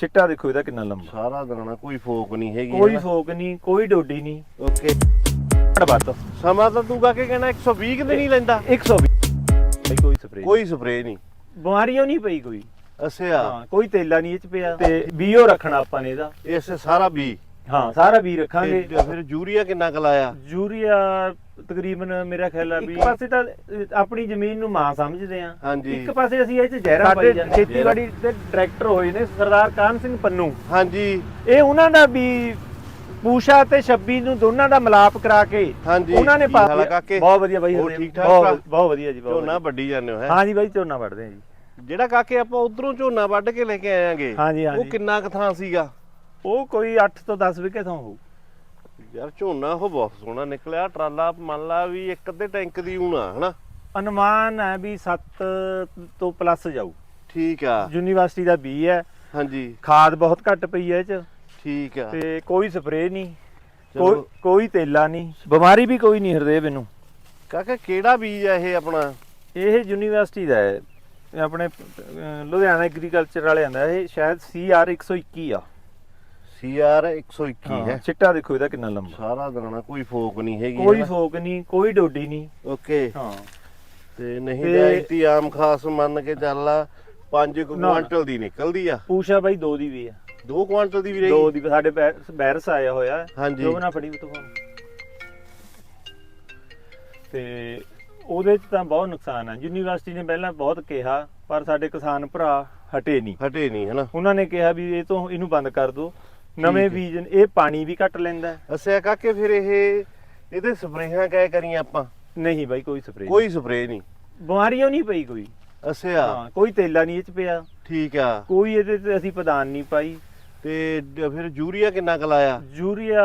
ਚਿੱਟਾ ਦੇਖੋ ਇਹਦਾ ਕਿੰਨਾ ਲੰਬਾ। ਸਾਰਾ ਦਾਣਾ ਕੋਈ ਫੋਕ ਨਹੀਂ ਹੈਗੀ ਕੋਈ ਫੋਕ ਨਹੀਂ ਕੋਈ ਡੋਡੀ ਨਹੀਂ। ਓਕੇ। ਵੱਧ। ਸਮਾਂ ਤਾਂ ਤੂੰ ਕਾਕੇ ਕਹਿਣਾ 120 ਕਿਤੇ ਨਹੀਂ ਲੈਂਦਾ। 120 ਬਈ ਕੋਈ ਸਪਰੇ ਕੋਈ ਸਪਰੇ ਨਹੀਂ। ਬਿਮਾਰੀਆਂ ਨਹੀਂ ਪਈ ਕੋਈ। ਹਾਂ ਕੋਈ ਤੇਲਾ ਨਹੀਂ ਇਹ ਚ ਪਿਆ। ਤੇ ਬੀਓ ਰੱਖਣਾ ਆਪਾਂ ਨੇ ਇਹਦਾ। ਇਸੇ ਸਾਰਾ ਬੀ ਹਾਂ ਸਾਰਾ ਬੀ ਰੱਖਾਂਗੇ। ਤੇ ਫਿਰ ਯੂਰੀਆ ਕਿੰਨਾ ਕੁ ਲਾਇਆ? ਯੂਰੀਆ ਤਕਰੀਬਨ ਮੇਰਾ ਖਿਆਲ ਆ ਵੀ ਇੱਕ ਪਾਸੇ ਤਾਂ ਆਪਣੀ ਜ਼ਮੀਨ ਨੂੰ ਮਾਂ ਸਮਝਦੇ ਆ। ਹਾਂਜੀ। ਇੱਕ ਪਾਸੇ ਅਸੀਂ ਇਹ ਚ ਜ਼ਹਿਰਾਂ ਪਾਈ ਜਾਂਦੇ ਖੇਤੀਬਾੜੀ ਦੇ ਡਾਇਰੈਕਟਰ ਹੋਏ ਨੇ ਸਰਦਾਰ ਕਾਨ ਸਿੰਘ ਪੰਨੂ। ਹਾਂਜੀ। ਇਹ ਉਹਨਾਂ ਦਾ ਵੀ ਪੂਸ਼ਾ ਤੇ 26 ਨੂੰ ਦੋਨਾਂ ਦਾ ਮਿਲਾਪ ਕਰਾ ਕੇ ਹਾਂਜੀ। ਉਹਨਾਂ ਨੇ ਕੀ ਪਾ ਹਾਲ ਆ ਕਾਕੇ? ਬਹੁਤ ਵਧੀਆ ਬਾਈ ਹੋਰ ਹਰਦੇਵ, ਠੀਕ ਠਾਕ ਬਹੁਤ ਭਰਾ? ਬਹੁਤ ਵਧੀਆ ਜੀ ਬਹੁਤ ਝੋਨਾ ਵਧੀਆ। ਵੱਢੀ ਜਾਂਦੇ ਹੋ ਹੈ? ਹਾਂਜੀ ਬਾਈ ਝੋਨਾ ਵੱਢਦੇ ਆ ਜੀ। ਜਿਹੜਾ ਕਾਕੇ ਆਪਾਂ ਉਧਰੋਂ ਝੋਨਾ ਵੱਢ ਕੇ ਲੈ ਕੇ ਆਇਆਂਗੇ ਹਾਂਜੀ ਉਹ ਕਿੰਨਾ ਕੁ ਥਾਂ ਸੀਗਾ? ਉਹ ਕੋਈ 8 ਤੋਂ 10 ਵਿਕੇ ਥਾਂ ਹੋਊ। ਯਾਰ ਝੋਨਾ ਉਹ ਬਹੁਤ ਸੋਹਣਾ ਨਿਕਲਿਆ ਟਰਾਲਾ ਮੰਨ ਲਾ ਵੀ ਇੱਕ ਅੱਧੇ ਟੈਂਕ ਦੀ ਊਣਾ ਹਨਾ? ਅਨੁਮਾਨ ਹੈ ਵੀ 7 ਤੋਂ ਪਲੱਸ ਜਾਊ। ਠੀਕ ਆ। ਯੂਨੀਵਰਸਿਟੀ ਦਾ ਬੀ ਹੈ। ਹਾਂਜੀ। ਖਾਦ ਬਹੁਤ ਘੱਟ ਪਈ ਹੈ ਇਹ ਚ। ਠੀਕ ਆ। ਤੇ ਕੋਈ ਸਪਰੇਅ ਨਹੀਂ। ਚਲੋ। ਕੋਈ ਕੋਈ ਤੇਲਾ ਨਹੀਂ। ਬਿਮਾਰੀ ਵੀ ਕੋਈ ਨਹੀਂ ਹਰਦੇਵ ਇਹਨੂੰ। ਕਾਕਾ ਕਿਹੜਾ ਬੀਜ ਆ ਇਹ ਆਪਣਾ? ਇਹ ਯੂਨੀਵਰਸਿਟੀ ਦਾ ਹੈ। ਇਹ ਆਪਣੇ ਅਹ, ਲੁਧਿਆਣਾ ਐਗਰੀਕਲਚਰ ਵਾਲਿਆਂ ਦਾ। ਇਹ ਸ਼ਾਇਦ CR 121 ਆ। CR 121 ਹੈ ਚਿੱਟਾ ਦੇਖੋ ਇਹਦਾ ਕਿੰਨਾ ਲੰਬਾ। ਸਾਰਾ ਦਾਣਾ ਕੋਈ ਫੋਕ ਨਹੀਂ ਹੈਗੀ ਕੋਈ? ਫੋਕ ਨਹੀਂ ਕੋਈ ਡੋਡੀ ਨਹੀਂ। ਓਕੇ। ਹਾਂ। ਤੇ ਨਹੀਂ ਤੇ- ਤਾਂ ਇਤੀ ਆਮ ਖਾਸ ਮੰਨ ਕੇ ਚੱਲ ਆ 5 ਨਾ। ਕੁਆਂਟਲ ਦੀ ਨਿਕਲਦੀ ਆ। ਪੂਸ਼ਾ ਬਾਈ ਦੋ ਦੀ ਵੀ ਆ। 2 ਕੁਆਂਟਲ ਦੀ ਵੀ ਦੋ ਰਹੀ? ਦੀ ਸਾਡੇ ਬੈਰਸ ਆਇਆ ਹੋਇਆ। ਹਾਂਜੀ। ਜੋ ਬਣਾ ਫੜੀ ਤੂਫਾਨ ਤੇ ਉਹਦੇ ਚ ਤਾਂ ਬਹੁਤ ਨੁਕਸਾਨ ਆ। ਯੂਨੀਵਰਸਿਟੀ ਨੇ ਪਹਿਲਾਂ ਬਹੁਤ ਕਿਹਾ ਪਰ ਸਾਡੇ ਕਿਸਾਨ ਭਰਾ ਹਟੇ ਨਹੀਂ। ਹਟੇ ਨਹੀਂ ਹਨਾ। ਉਹਨਾਂ ਨੇ ਕਿਹਾ ਵੀ ਇਹ ਤੋਂ ਇਹਨੂੰ ਬੰਦ ਕਰ ਦਿਓ ਨਵੇਂ। ਬੀਜ ਇਹ ਪਾਣੀ ਵੀ ਘੱਟ ਲੈਂਦਾ। ਅਸਿਆ ਕਾਕੇ ਫਿਰ ਇਹ ਇਹਦੇ ਸਪਰੇਹਾਂ ਕਹਿ ਕਰੀਆਂ ਆਪਾਂ? ਨਹੀਂ ਬਾਈ ਕੋਈ ਸਪਰੇਅ ਕੋਈ ਸਪਰੇ ਨਹੀਂ। ਬਿਮਾਰੀਆਂ ਨਹੀਂ ਪਈ ਕੋਈ। ਅਸਿਆ ਹਾਂ ਕੋਈ ਤੇਲਾ ਨਹੀਂ ਇਹ ਚ ਪਿਆ। ਠੀਕ ਆ। ਕੋਈ ਇਹਦੇ ਤੇ ਅਸੀਂ ਪ੍ਰਦਾਨ ਨਹੀਂ ਪਾਈ। ਤੇ ਫਿਰ ਯੂਰੀਆ ਕਿੰਨਾ ਕੁ ਲਾਇਆ? ਯੂਰੀਆ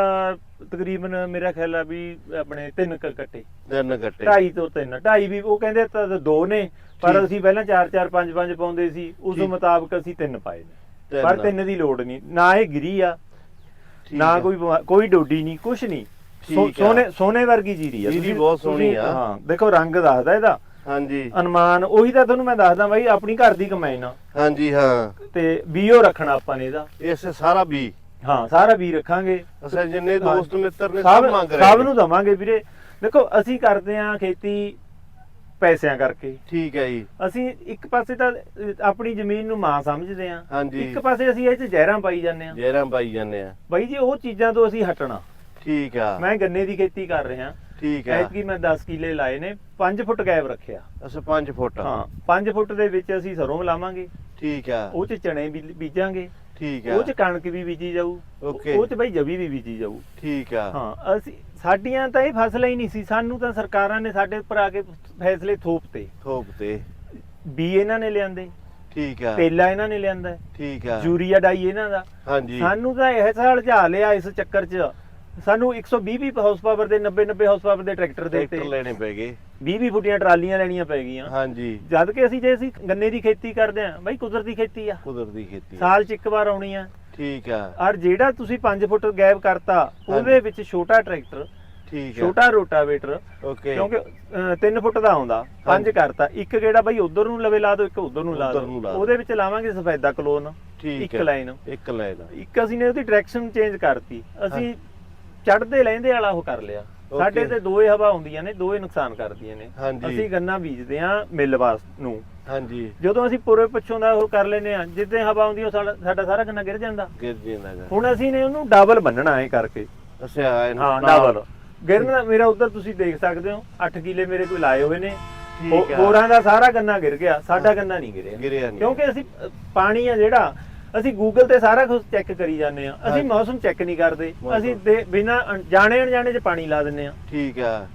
ਤਕਰੀਬਨ ਮੇਰਾ ਖਿਆਲ ਆ ਵੀ ਆਪਣੇ ਤਿੰਨ ਕ ਕੱਟੇ। ਤਿੰਨ ਗੱਟੇ ਢਾਈ ਤੋਂ ਤਿੰਨ। ਢਾਈ ਵੀ ਉਹ ਕਹਿੰਦੇ ਤਾਂ ਦੋ ਨੇ ਪਰ। ਅਸੀਂ ਪਹਿਲਾਂ 4 4 5 5 ਪਾਉਂਦੇ ਸੀ। ਉਸ। ਮੁਤਾਬਕ ਅਸੀਂ ਤਿੰਨ ਪਾਏ ਨੇ। ਪਰ ਤਿੰਨ ਦੀ ਲੋੜ ਨਹੀਂ। ਨਾ ਇਹ ਗਿਰੀ ਆ ਨਾ। ਕੋਈ ਕੋਈ ਡੋਡੀ ਨਹੀਂ ਕੁਛ ਨਹੀਂ। ਸੋਨੇ ਸੋਨੇ ਵਰਗੀ ਜੀਰੀ ਆ। ਜੀਰੀ ਬਹੁਤ ਸੋਹਣੀ ਆ। ਹਾਂ ਦੇਖੋ ਰੰਗ ਦੱਸਦਾ ਇਹਦਾ। ਹਾਂਜੀ। ਅਨੁਮਾਨ ਉਹੀ ਤਾਂ ਤੁਹਾਨੂੰ ਮੈਂ ਦੱਸਦਾ ਬਾਈ ਆਪਣੀ ਘਰ ਦੀ ਕਮਾਈ ਨਾ ਹਾਂਜੀ ਹਾਂ। ਤੇ ਬੀਓ ਰੱਖਣਾ ਆਪਾਂ ਨੇ ਇਹਦਾ। ਇਸੇ ਸਾਰਾ ਬੀ ਹਾਂ ਸਾਰਾ ਬੀ ਰੱਖਾਂਗੇ। ਅਸਾਂ ਜਿੰਨੇ ਦੋਸਤ ਮਿੱਤਰ ਨੇ ਸਭ ਮੰਗ ਰਹੇ ਸਭ। ਨੂੰ। ਦਵਾਂਗੇ ਵੀਰੇ। ਦੇਖੋ ਅਸੀਂ ਕਰਦੇ ਆਂ ਖੇਤੀ ਪੈਸਿਆਂ ਕਰਕੇ। ਠੀਕ ਹੈ ਜੀ। ਅਸੀਂ ਇੱਕ ਪਾਸੇ ਤਾਂ ਆਪਣੀ ਜ਼ਮੀਨ ਨੂੰ ਮਾਂ ਸਮਝਦੇ ਆਂ ਹਾਂਜੀ। ਇੱਕ ਪਾਸੇ ਅਸੀਂ ਇਹ ਚ ਜ਼ਹਿਰਾਂ ਪਾਈ ਜਾਂਦੇ ਆਂ ਜੈਰਾਂ ਪਾਈ ਜਾਂਦੇ ਆ ਬਾਈ ਜੀ ਉਹ ਚੀਜ਼ਾਂ ਤੋਂ ਅਸੀਂ ਹਟਣਾ। ਠੀਕ ਆ। ਮੈਂ ਗੰਨੇ ਦੀ ਖੇਤੀ ਕਰ ਰਿਹਾ। ਠੀਕ ਆ। ਐਤਕੀ ਮੈਂ 10 ਕਿੱਲੇ ਲਾਏ ਨੇ। 5 ਫੁੱਟ ਗੈਪ ਰੱਖਿਆ। ਅਸਾਂ 5 ਫੁੱਟ। ਹਾਂ 5 ਫੁੱਟ ਦੇ ਵਿੱਚ ਅਸੀਂ ਸਰੋਂ ਲਾਵਾਂਗੇ। ਠੀਕ ਆ। ਉਹ ਚ ਚਣੇ ਵੀ ਬੀਜਾਂਗੇ। ਠੀਕ ਆ। ਉਹ ਚ ਕਣਕ ਵੀ ਬੀਜੀ ਜਾਊ। Okay. ਉਹ ਚ ਬਾਈ ਜਵੀ ਵੀ ਬੀਜੀ ਜਾਊ। ਠੀਕ ਆ। ਹਾਂ ਅਸੀਂ ਸਾਡੀਆਂ ਤਾਂ ਇਹ ਫਸਲਾਂ ਹੀ ਨਹੀਂ ਸੀ ਸਾਨੂੰ ਤਾਂ ਸਰਕਾਰਾਂ ਨੇ ਸਾਡੇ ਉੱਪਰ ਆ ਕੇ ਫੈਸਲੇ ਥੋਪਤੇ ਥੋਪ ਤੇ। ਬੀ ਇਹਨਾਂ ਨੇ ਲਿਆਂਦੇ ਠੀਕ ਆ। ਤੇਲਾ ਇਹਨਾਂ ਨੇ ਲਿਆਂਦਾ ਠੀਕ ਆ। ਯੂਰੀਆ ਡਾਈ ਇਹਨਾਂ ਦਾ। ਹਾਂਜੀ। ਸਾਨੂੰ ਤਾਂ ਇਹ ਸਾਲ ਝਾ ਲਿਆ ਇਸ ਚੱਕਰ 'ਚ। ਸਾਨੂੰ 120 20 ਹਾਊਸ ਪਾਵਰ ਦੇ 90 90 ਹਾਊਸ ਪਾਵਰ ਦੇ ਟਰੈਕਟਰ ਦੇ ਟਰੈਕਟਰ ਲੈਣੇ ਪੈ ਗਏ। 20 20 ਫੁੱਟੀਆਂ ਟਰਾਲੀਆਂ ਲੈਣੀਆਂ ਪੈ ਗਈਆਂ। ਹਾਂਜੀ। ਜਦ ਕਿ ਅਸੀਂ ਜੇ ਅਸੀਂ ਗੰਨੇ ਦੀ ਖੇਤੀ ਕਰਦੇ ਆਂ ਬਾਈ ਕੁਦਰਤੀ ਖੇਤੀ ਆ। ਕੁਦਰਤੀ ਖੇਤੀ ਆ। ਸਾਲ 'ਚ ਇੱਕ ਵਾਰ ਆਉਣੀ ਆ। ਠੀਕ ਆ। ਔਰ ਜਿਹੜਾ ਤੁਸੀਂ 5 ਫੁੱਟ ਗੈਪ ਕਰਤਾ ਉਹਦੇ। ਵਿੱਚ ਛੋਟਾ ਟਰੈਕਟਰ ਠੀਕ ਆ। ਛੋਟਾ ਰੋਟਾਵੇਟਰ ਓਕੇ। ਕਿਉਂਕਿ 3 ਫੁੱਟ ਦਾ ਆਉਂਦਾ ਪੰਜ ਹਾਂਜੀ। ਕਰਤਾ। ਇੱਕ ਗੇੜਾ ਬਾਈ ਉਧਰ ਨੂੰ ਲਵੇ ਲਾ ਦਿਓ ਇੱਕ ਉਧਰ ਨੂੰ ਲਾ ਦਿਓ। ਉਹਦੇ ਵਿੱਚ ਲਾਵਾਂਗੇ ਸਫੈਦਾ ਕਲੋਨ। ਠੀਕ ਇੱਕ ਹੈ। ਲਾਈਨ। ਇੱਕ ਲਾਈਨ। ਇੱਕ ਅਸੀਂ ਨੇ ਉਹਦੀ ਡਾਇਰੈਕਸ਼ਨ ਚੇਂਜ ਕਰਤੀ। ਅਸੀਂ ਚੜਦੇ ਲੈਂਦੇ ਵਾਲਾ ਉਹ ਕਰ ਲਿਆ. ਸਾਡੇ ਤੇ ਦੋਏ ਹਵਾ ਹੁੰਦੀਆਂ ਨੇ ਦੋਏ ਨੁਕਸਾਨ ਕਰਦੀਆਂ ਨੇ। ਅਸੀਂ ਗੰਨਾ ਬੀਜਦੇ ਆ ਮਿੱਲ ਵਾਸ ਨੂੰ। ਹਾਂਜੀ। ਜਦੋਂ ਅਸੀਂ ਪੂਰੇ ਪਿੱਛੋਂ ਦਾ ਉਹ ਕਰ ਲੈਨੇ ਆ ਜਿੱਦੇ ਹਵਾ ਆਉਂਦੀ ਉਹ ਸਾਡਾ ਸਾਡਾ ਸਾਰਾ ਗੰਨਾ ਗਿਰ ਜਾਂਦਾ। ਗਿਰ ਜਾਂਦਾ ਗਾ। ਹੁਣ ਅਸੀਂ ਨੇ ਉਹਨੂੰ ਡਬਲ ਬੰਨਣਾ ਐ ਕਰਕੇ। ਅੱਛਾ ਇਹਨੂੰ ਹਾਂ ਨਾਲ- ਡਬਲ। ਗਿਰਨਾ ਮੇਰਾ ਉਧਰ ਤੁਸੀਂ ਦੇਖ ਸਕਦੇ ਹੋ 8 ਕਿਲੇ ਮੇਰੇ ਕੋਈ ਲਾਏ ਹੋਏ ਨੇ। ਠੀਕ ਹੋ- ਆ। ਹੋਰਾਂ ਦਾ ਸਾਰਾ ਗੰਨਾ ਗਿਰ ਗਿਆ ਸਾਡਾ ਗੰਨਾ ਨਹੀਂ ਗਿਰਿਆ। ਗਿਰਿਆ ਨਹੀਂ। ਕਿਉਂਕਿ ਅਸੀਂ ਅ, ਪਾਣੀ ਆ ਜਿਹੜਾ ਅਸੀਂ ਗੂਗਲ ਤੇ ਸਾਰਾ ਕੁਝ ਚੈੱਕ ਕਰੀ ਜਾਂਦੇ ਆ ਅਸੀਂ। ਮੌਸਮ ਚੈੱਕ ਨਹੀਂ ਕਰਦੇ। ਮੌਸਮ। ਅਸੀਂ ਦੇ- ਬਿਨਾਂ ਅਣ- ਜਾਣੇ ਅਣਜਾਣੇ ਚ ਪਾਣੀ ਲਾ ਦਿੰਨੇ ਆ ਠੀਕ ਆ।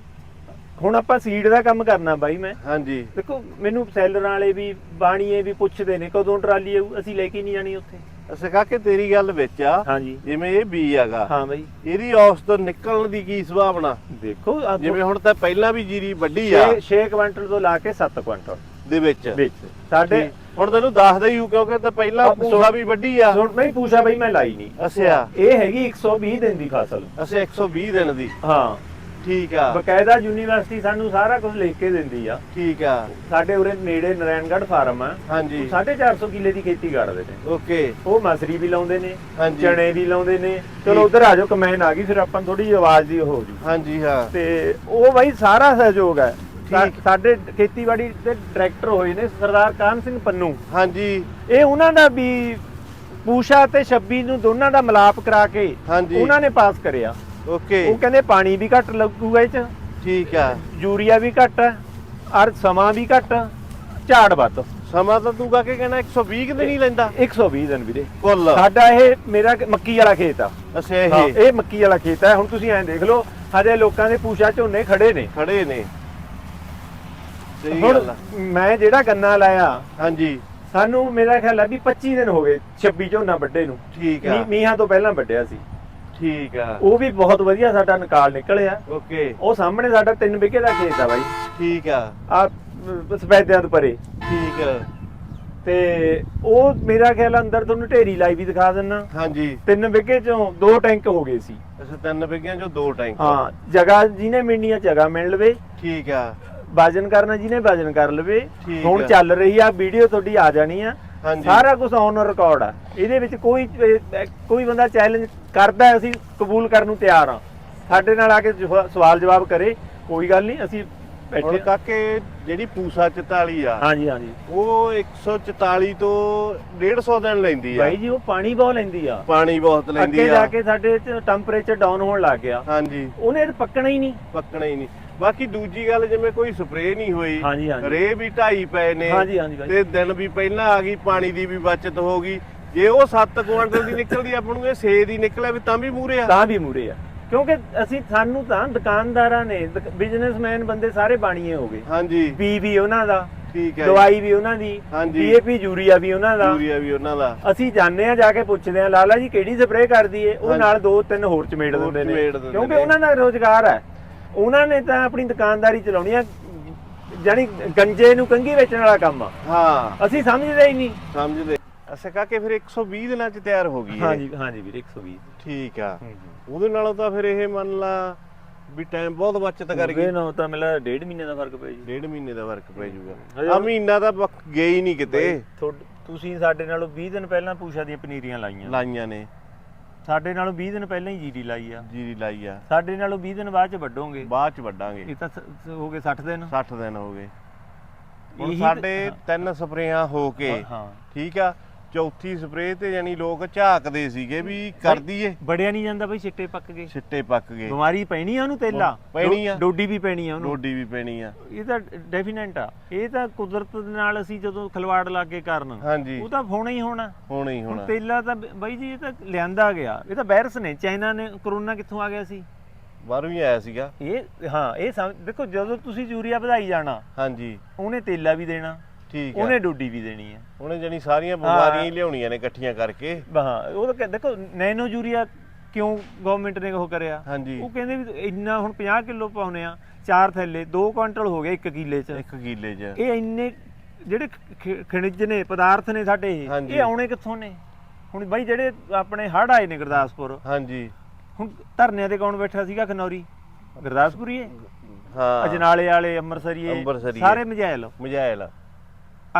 ਹੁਣ ਆਪਾਂ ਸੀਡ ਦਾ ਕੰਮ ਕਰਨਾ ਬਾਈ ਮੈਂ। ਹਾਂਜੀ। ਦੇਖੋ ਮੈਨੂੰ ਸੈਲਰਾਂ ਵਾਲੇ ਵੀ ਬਾਣੀਏ ਵੀ ਪੁੱਛਦੇ ਨੇ ਕਦੋਂ ਟਰਾਲੀ ਆਊ ਅਸੀਂ ਲੈ ਕੇ ਨਹੀਂ ਜਾਣੀ ਉੱਥੇ। ਅੱਛਾ ਕਾਕੇ ਤੇਰੀ ਗੱਲ ਵਿੱਚ ਆ। ਹਾਂਜੀ। ਜਿਵੇਂ ਇਹ ਬੀ ਹੈਗਾ। ਹਾਂ ਬਾਈ। ਇਹਦੀ ਔਸਤ ਨਿਕਲਣ ਦੀ ਕੀ ਸੰਭਾਵਨਾ? ਦੇਖੋ ਜਿਵੇਂ ਹੁਣ ਤਾਂ ਪਹਿਲਾਂ ਵੀ ਜੀਰੀ ਵੱਡੀ ਆ। 6 ਕੁਇੰਟਲ ਤੋਂ ਲਾ ਕੇ 7 ਕੁਇੰਟਲ। ਦੇ ਵਿੱਚ। ਵਿੱਚ। ਸਾਡੇ। ਹੁਣ ਤੈਨੂੰ ਦੱਸਦਾ ਹੀ ਹੂੰ ਕਿਉਂਕਿ ਤਾਂ ਪਹਿਲਾਂ ਪੂਸਾ ਵੀ ਵੱਡੀ ਆ। ਹੁਣ ਨਹੀਂ ਪੁੱਛਿਆ ਬਾਈ ਮੈਂ ਲਾਈ ਨਹੀਂ। ਅੱਛਾ। ਇਹ ਹੈਗੀ 120 ਦਿਨ ਦੀ ਫਸਲ। ਅੱਛਾ 120 ਦਿਨ ਦੀ। ਹਾਂ। ਠੀਕ ਆ। ਬਕਾਇਦਾ ਯੂਨੀਵਰਸਿਟੀ ਸਾਨੂੰ ਸਾਰਾ ਕੁਝ ਲਿਖ ਕੇ ਦਿੰਦੀ ਆ। ਠੀਕ ਆ। ਸਾਡੇ ਉਰੇ ਨੇੜੇ ਨਾਰਾਇਣਗੜ੍ਹ ਫਾਰਮ ਆ। ਹਾਂਜੀ। 450 ਕਿੱਲੇ ਦੀ ਖੇਤੀ ਕਰਦੇ ਨੇ। ਓਕੇ। ਉਹ ਮਸਰੀ ਵੀ ਲਾਉਂਦੇ ਨੇ ਚਣੇ ਵੀ ਲਾਉਂਦੇ ਨੇ। ਚਲੋ ਉਧਰ ਆ ਜਾਓ ਕਮੈਨ ਆ ਗਈ ਫਿਰ ਆਪਾਂ ਥੋੜੀ ਜਿਹੀ ਆਵਾਜ਼ ਦੀ ਹੋ ਜੂ ਹਾਂਜੀ ਹਾਂ। ਤੇ ਉਹ ਬਾਈ ਸਾਰਾ ਸਹਿਯੋਗ ਹੈ। ਸਾਡੇ ਖੇਤੀਬਾੜੀ ਦੇ ਡਾਇਰੈਕਟਰ ਹੋਏ ਨੇ ਸਰਦਾਰ ਕਾਨ ਸਿੰਘ ਪੰਨੂ। ਹਾਂਜੀ। ਇਹ ਉਹਨਾਂ ਦਾ ਵੀ ਪੂਸ਼ਾ ਤੇ 26 ਨੂੰ ਦੋਨਾਂ ਦਾ ਮਿਲਾਪ ਕਰਾ ਕੇ ਉਹਨਾਂ ਨੇ ਪਾਸ ਕਰਿਆ। ਓਕੇ ਉਹ ਕਹਿੰਦੇ ਪਾਣੀ ਵੀ ਘੱਟ ਲੱਗੂਗਾ ਇਹ ਚ। ਠੀਕ ਆ। ਯੂਰੀਆ ਵੀ ਘੱਟ ਹੈ ਔਰ ਸਮਾਂ ਵੀ ਘੱਟ ਝਾੜ ਵੱਧ। ਸਮਾਂ ਤਾਂ ਤੂੰ ਕਾ ਕੇ ਕਹਿਣਾ 120 ਕਿ ਨਹੀਂ ਲੈਂਦਾ। 120 ਦਿਨ ਵੀਰੇ। ਕੁੱਲ। ਸਾਡਾ ਇਹ ਮੇਰਾ ਮੱਕੀ ਵਾਲਾ ਖੇਤ ਆ। ਹਾਂ, ਇਹ। ਇਹ ਮੱਕੀ ਵਾਲਾ ਖੇਤ ਹੈ ਹੁਣ ਤੁਸੀਂ ਐਂ ਦੇਖ ਲਓ ਹਜੇ ਲੋਕਾਂ ਦੇ ਪੂਸ਼ਾ ਝੋਨੇ ਖੜੇ ਨੇ। ਖੜੇ ਨੇ। ਸਹੀ ਗੱਲ ਆ। ਮੈਂ ਜਿਹੜਾ ਗੰਨਾ ਲਾਇਆ ਹਾਂਜੀ। ਸਾਨੂੰ ਮੇਰਾ ਖਿਆਲ ਹੈ ਵੀ 25 ਦਿਨ ਹੋ ਗਏ 26 ਝੋਨਾ ਵੱਡੇ ਨੂੰ। ਠੀਕ ਆ। ਮੀਂਹਾਂ ਤੋਂ ਪਹਿਲਾਂ ਵੱਡਿਆ ਸੀ। ਠੀਕ ਆ। ਉਹ ਵੀ ਬਹੁਤ ਵਧੀਆ ਸਾਡਾ ਨਿਕਾਲ ਨਿਕਲਿਆ। ਓਕੇ। ਉਹ ਸਾਹਮਣੇ ਸਾਡਾ 3 ਵਿਗੇ ਦਾ ਖੇਤ ਆ ਬਾਈ। ਠੀਕ ਆ। ਆ ਸਫੈਦਿਆਂ ਤੋਂ ਪਰੇ। ਠੀਕ ਆ। ਤੇ ਉਹ ਮੇਰਾ ਖਿਆਲ ਅੰਦਰ ਤੁਹਾਨੂੰ ਢੇਰੀ ਲਾਈ ਵੀ ਦਿਖਾ ਦਿੰਨਾ। ਹਾਂਜੀ। 3 ਵਿਗੇ ਚੋਂ ਦੋ ਟੈਂਕ ਹੋ ਗਏ ਸੀ। ਅੱਛਾ ਤਿੰਨ ਵਿਗਿਆਂ ਚੋਂ ਦੋ ਟੈਂਕ। ਹਾਂ ਜਗ੍ਹਾ ਜਿਹਨੇ ਮਿਲਣੀ ਆ ਜਗ੍ਹਾ ਮਿਲ ਲਵੇ। ਠੀਕ ਆ। ਵਜਨ ਕਰਨਾ ਜਿਹਨੇ ਵਜਨ ਕਰ ਲਵੇ। ਹੁਣ। ਚੱਲ ਰਹੀ ਆ ਵੀਡੀਓ ਤੁਹਾਡੀ ਆ ਜਾਣੀ ਆ। ਹਾਂਜੀ। ਸਾਰਾ ਕੁਝ ਔਨ ਰਿਕਾਰਡ ਆ। ਇਹਦੇ ਵਿੱਚ ਕੋਈ ਅਹ, ਕੋਈ ਬੰਦਾ ਚੈਲੰਜ ਕਰਦਾ ਹੈ, ਅਸੀਂ ਕਬੂਲ ਕਰਨ ਨੂੰ ਤਿਆਰ ਆ। ਸਾਡੇ ਨਾਲ ਆ ਕੇ ਜਵਾ- ਸਵਾਲ ਜਵਾਬ ਕਰੇ ਕੋਈ ਗੱਲ ਨਹੀਂ ਅਸੀਂ ਹੁਣ ਬੈਠੇ ਕਾਕੇ ਜਿਹੜੀ ਪੂਸਾ 44 ਆ ਹਾਂਜੀ ਹਾਂਜੀ। ਉਹ 144 ਤੋਂ 150 ਦਿਨ ਲੈਂਦੀ ਆ। ਬਾਈ ਜੀ ਉਹ ਪਾਣੀ ਬਹੁਤ ਲੈਂਦੀ ਆ। ਪਾਣੀ ਬਹੁਤ ਲੈਂਦੀ ਅੱਗੇ ਆ। ਜਾ ਕੇ ਸਾਡੇ ਟੈਂਪਰੇਚਰ ਡਾਊਨ ਹੋਣ ਲੱਗ ਗਿਆ। ਹਾਂਜੀ। ਉਹਨੇ ਤਾਂ ਪੱਕਣਾ ਹੀ ਨਹੀਂ। ਪੱਕਣਾ ਹੀ ਨਹੀਂ। ਬਾਕੀ ਦੂਜੀ ਗੱਲ ਜਿਵੇਂ ਕੋਈ ਸਪਰੇਅ ਨਹੀਂ ਹੋਈ ਹਾਂਜੀ ਹਾਂਜੀ। ਰੇ ਵੀ ਢਾਈ ਪਏ ਨੇ ਹਾਂਜੀ ਹਾਂਜੀ ਬਾਈ। ਤੇ ਦਿਨ ਵੀ ਪਹਿਲਾਂ ਆ ਗਈ ਪਾਣੀ ਦੀ ਵੀ ਬਚਤ ਹੋ ਗਈ। ਜੇ ਉਹ 7 ਕੁਆਂਟਲ ਦੀ ਨਿਕਲਦੀ ਆਪਾਂ ਨੂੰ ਇਹ 6 ਦੀ ਨਿਕਲਿਆ ਵੀ ਤਾਂ ਵੀ ਮੂਰੇ ਆ। ਤਾਂ ਵੀ ਮੂਰੇ ਆ। ਕਿਉਂਕਿ ਅਸੀਂ ਸਾਨੂੰ ਤਾਂ ਦੁਕਾਨਦਾਰਾਂ ਨੇ ਬਿਜ਼ਨਸਮੈਨ ਬੰਦੇ ਸਾਰੇ ਬਾਣੀਏ ਹੋ ਗਏ। ਹਾਂਜੀ। ਬੀ ਵੀ ਉਹਨਾਂ ਦਾ ਠੀਕ ਹੈ ਦਵਾਈ ਵੀ ਉਹਨਾਂ ਦੀ ਹਾਂਜੀ। ਡੀਏਪੀ ਯੂਰੀਆ ਵੀ ਉਹਨਾਂ ਦਾ। ਯੂਰੀਆ ਵੀ ਉਹਨਾਂ ਦਾ। ਅਸੀਂ ਜਾਣਦੇ ਆ ਜਾ ਕੇ ਪੁੱਛਦੇ ਆ ਲਾਲਾ ਜੀ ਕਿਹੜੀ ਸਪਰੇਅ ਕਰਦੀ ਏ? ਉਹ ਹਾਂਜੀ। ਨਾਲ ਦੋ ਤਿੰਨ ਹੋਰ ਚਮੇੜ ਹੋਰ ਦਿੰਦੇ ਨੇ। ਚਮੇੜ ਦਿੰਦੇ ਕਿਉਂਕਿ ਨੇ। ਉਹਨਾਂ ਦਾ ਰੋਜ਼ਗਾਰ ਹੈ। ਉਹਨਾਂ ਨੇ ਤਾਂ ਆਪਣੀ ਦੁਕਾਨਦਾਰੀ ਚਲਾਉਣੀ ਆ ਜਾਨੀ ਗੰਜੇ ਨੂੰ ਕੰਗੀ ਵੇਚਣ ਵਾਲਾ ਕੰਮ ਆ। ਹਾਂ। ਅਸੀਂ ਸਮਝਦੇ ਹੀ ਨਹੀਂ। ਸਮਝਦੇ। ਅੱਛਾ ਕਾਕੇ ਫਿਰ 120 ਦਿਨਾਂ ਚ ਤਿਆਰ ਹੋ ਗਈ? ਹਾਂਜੀ ਹਾਂਜੀ ਵੀਰ 120 ਠੀਕ ਆ। ਉਹਦੇ ਨਾਲੋਂ ਤਾਂ ਫਿਰ ਇਹ ਮੰਨ ਲਾ ਵੀ ਟਾਈਮ ਬਹੁਤ ਬਚਤ ਕਰ ਗਈ। ਨਾਲ ਤਾਂ ਮਿਲਾ ਡੇਢ ਮਹੀਨੇ ਦਾ ਫ਼ਰਕ ਪੈ ਜੀ। ਡੇਢ ਮਹੀਨੇ ਦਾ ਫ਼ਰਕ ਪੈ ਹਜੇ ਆ ਮਹੀਨਾ ਤਾਂ ਗਿਆ ਹੀ ਨਹੀਂ ਕਿਤੇ। ਤੁਸੀਂ ਸਾਡੇ ਨਾਲੋਂ 20 ਦਿਨ ਪਹਿਲਾਂ ਪੂਸ਼ਾ ਦੀਆਂ ਪਨੀਰੀਆਂ ਲਾਈਆਂ। ਲਾਈਆਂ ਨੇ। ਸਾਡੇ ਨਾਲੋਂ 20 ਦਿਨ ਪਹਿਲਾਂ ਹੀ ਜੀਰੀ ਲਾਈ ਆ। ਜੀਰੀ ਲਾਈ ਆ। ਸਾਡੇ ਨਾਲੋਂ 20 ਦਿਨ ਬਾਅਦ ਚ ਵੱਡੋਗੇ ਬਾਅਦ ਚ ਵੱਡਾਂਗੇ ਇਹ ਤਾਂ ਸ- ਸ- ਹੋ ਗਏ 60 ਦਿਨ। 60 ਦਿਨ ਹੋ ਗਏ। ਹੁਣ ਇਹੀ ਸਾਡੇ ਤਿੰਨ ਸਪਰੇਆਂ ਹੋ ਕੇ ਹਾਂ। ਠੀਕ ਆ। ਚੌਥੀ ਸਪਰੇ ਤੇ ਯਾਨੀ ਲੋਕ ਝਾਕਦੇ ਸੀਗੇ ਵੀ ਕਰ ਦਈਏ ਬੜਿਆ ਨਹੀਂ ਜਾਂਦਾ ਬਈ ਛਿੱਟੇ ਪੱਕ ਗਏ ਛਿੱਟੇ ਪੱਕ ਗਏ ਬਿਮਾਰੀ ਪੈਣੀ ਆ ਉਹਨੂੰ ਤੇਲਾ? ਪੈਣੀ ਆ। ਡੋਡੀ ਵੀ ਪੈਣੀ ਆ ਉਹਨੂੰ। ਰੋਡੀ ਵੀ ਪੈਣੀ ਆ। ਇਹ ਤਾਂ ਡੈਫੀਨੈਂਟ ਆ। ਇਹ ਤਾਂ ਕੁਦਰਤ ਦੇ ਨਾਲ ਅਸੀਂ ਜਦੋਂ ਖਲਵਾੜ ਲਾ ਕੇ ਕਰਨ ਹਾਂਜੀ। ਉਹ ਤਾਂ ਹੋਣਾ ਹੀ ਹੋਣਾ। ਹੋਣਾ ਹੀ ਹੁਣ। ਤੇਲਾ ਤਾਂ ਬਾਈ ਜੀ ਇਹ ਤਾਂ ਲਿਆਂਦਾ ਗਿਆ। ਇਹ ਤਾਂ ਵਾਇਰਸ ਨੇ। ਚਾਈਨਾ ਨੇ ਕਰੋਨਾ ਕਿੱਥੋਂ ਆ ਗਿਆ ਸੀ? ਬਾਹਰੋਂ ਹੀ ਆਇਆ ਸੀਗਾ। ਇਹ ਹਾਂ ਇਹ ਦੇਖੋ ਜਦੋਂ ਤੁਸੀਂ ਯੂਰੀਆ ਵਧਾਈ ਜਾਣਾ ਹਾਂਜੀ। ਉਹਨੇ ਤੇਲਾ ਵੀ ਦੇਣਾ। ਠੀਕ ਆ। ਉਹਨੇ ਡੋਡੀ ਵੀ ਦੇਣੀ ਹੈ ਉਹਨੇ ਜਣੀ ਸਾਰੀਆਂ ਬਿਮਾਰੀਆਂ ਹੀ ਲਿਆਉਣੀਆਂ ਨੇ ਇਕੱਠੀਆਂ ਕਰਕੇ। ਹਾਂ ਉਹ ਤਾਂ ਕਹਿ- ਦੇਖੋ ਨੈਨੋ ਯੂਰੀਆ ਕਿਉਂ ਗਵਰਨਮੈਂਟ ਨੇ ਉਹ ਕਰਿਆ? ਹਾਂਜੀ। ਉਹ ਕਹਿੰਦੇ ਵੀ ਇੰਨਾ ਹੁਣ 50 ਕਿਲੋ ਪਾਉਨੇ ਆ ਚਾਰ ਥੈਲੇ 2 ਕੁਇੰਟਲ ਹੋ ਗਏ 1 ਕਿੱਲੇ ਚ। ਇੱਕ ਕਿੱਲੇ 'ਚ। ਇਹ ਇੰਨੇ ਜਿਹੜੇ ਖ- ਖ- ਖਣਿਜ ਨੇ ਪਦਾਰਥ ਨੇ ਸਾਡੇ ਇਹ ਹਾਂਜੀ। ਇਹ ਆਉਣੇ ਕਿੱਥੋਂ ਨੇ? ਹੁਣ ਬਾਈ ਜਿਹੜੇ ਆਪਣੇ ਹੜ ਆਏ ਨੇ ਗੁਰਦਾਸਪੁਰ ਹਾਂਜੀ। ਹੁਣ ਧਰਨਿਆਂ ਤੇ ਕੌਣ ਬੈਠਾ ਸੀਗਾ ਖਨੌਰੀ? ਗੁਰਦਾਸਪੁਰੀਏ? ਹਾਂ। ਅਜਨਾਲੇ ਵਾਲੇ ਅੰਮ੍ਰਿਤਸਰੀਏ ਅੰਮ੍ਰਿਤਸਰੀਏ। ਸਾਰੇ ਮਝੈਲ ਮਝੈਲ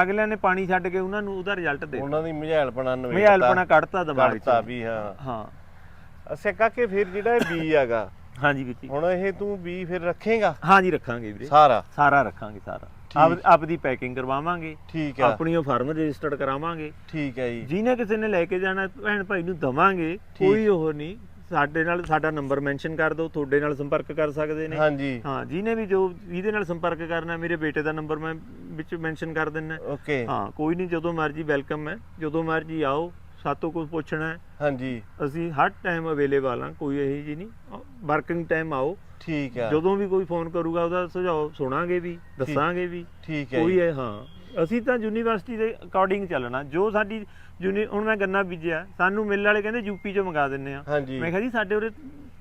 ਅਗਲਿਆਂ ਨੇ ਪਾਣੀ ਛੱਡ ਕੇ ਉਹਨਾਂ ਨੂੰ ਉਹਦਾ ਰਿਜ਼ਲਟ ਦੇ ਉਹਨਾਂ ਦੀ ਮਝੈਲ ਪਣਾ ਨਵੇਂ ਮਝੈਲਪਣਾ ਕੱਢਤਾ ਦਿਮਾਗ ਚ ਵੀ ਹਾਂ। ਹਾਂ। ਅੱਛਾ ਕਾਕੇ ਫਿਰ ਜਿਹੜਾ ਇਹ ਬੀ ਹੈਗਾ ਹਾਂਜੀ ਵੀਰ ਜੀ। ਹੁਣ ਇਹ ਤੂੰ ਬੀ ਫਿਰ ਰੱਖੇਗਾ? ਹਾਂਜੀ ਰੱਖਾਂਗੇ ਵੀਰੇ। ਸਾਰਾ? ਸਾਰਾ ਰੱਖਾਂਗੇ ਸਾਰਾ। ਆਪ ਆਪਦੀ ਪੈਕਿੰਗ ਕਰਵਾਵਾਂਗੇ। ਠੀਕ ਆ। ਆਪਣੀ ਫਾਰਮ ਰਜਿਸਟਰਡ ਕਰਾਵਾਂਗੇ। ਠੀਕ ਹੈ ਜੀ। ਜਿਹਨੇ ਕਿਸੇ ਨੇ ਲੈ ਕੇ ਜਾਣਾ ਭੈਣ ਭਾਈ ਨੂੰ ਦਵਾਂਗੇ। ਕੋਈ ਉਹ ਨਹੀਂ। ਸਾਡੇ ਨਾਲ ਸਾਡਾ ਨੰਬਰ ਮੈਂਸ਼ਨ ਕਰ ਦਿਓ ਤੁਹਾਡੇ ਨਾਲ ਸੰਪਰਕ ਕਰ ਸਕਦੇ ਨੇ। ਹਾਂਜੀ। ਹਾਂ ਜਿਹਨੇ ਵੀ ਜੋ ਜਿਹਦੇ ਨਾਲ ਸੰਪਰਕ ਕਰਨਾ ਮੇਰੇ ਬੇਟੇ ਦਾ ਨੰਬਰ ਮੈਂ ਵਿੱਚ ਮੈਂਸ਼ਨ ਕਰ ਦਿੰਨਾ। ਓਕੇ। ਹਾਂ ਕੋਈ ਨਹੀਂ ਜਦੋਂ ਮਰਜ਼ੀ ਵੈਲਕਮ ਹੈ ਜਦੋਂ ਮਰਜ਼ੀ ਆਓ। ਸਾਤੋਂ ਕੁਝ ਪੁੱਛਣਾ ਹੈ। ਹਾਂਜੀ। ਅਸੀਂ ਹਰ ਟਾਈਮ ਅਵੇਲੇਬਲ ਹਾਂ ਕੋਈ ਇਹੀ ਜੀ ਨਹੀਂ। ਵਰਕਿੰਗ ਟਾਈਮ ਆਓ। ਠੀਕ ਆ। ਜਦੋਂ ਵੀ ਕੋਈ ਫੋਨ ਕਰੂਗਾ ਉਹਦਾ ਸੁਝਾਅ ਸੁਣਾਂਗੇ ਵੀ ਦੱਸਾਂਗੇ ਵੀ। ਠੀਕ ਹੈ ਕੋਈ ਹੈ ਹਾਂ। ਅਸੀਂ ਤਾਂ ਯੂਨੀਵਰਸਿਟੀ ਦੇ ਅਕੋਰਡਿੰਗ ਚੱਲਣਾ। ਜੋ ਸਾਡੀ ਹੁਣ ਮੈਂ ਗੰਨਾ ਬੀਜਿਆ। ਸਾਨੂੰ ਮਿਲ ਵਾਲੇ ਕਹਿੰਦੇ ਯੂਪੀ ਚੋਂ ਮੰਗਾ ਦਿੰਨੇ ਆ। ਮੈਂ ਕਿਹਾ ਜੀ ਸਾਡੇ ਉਰੇ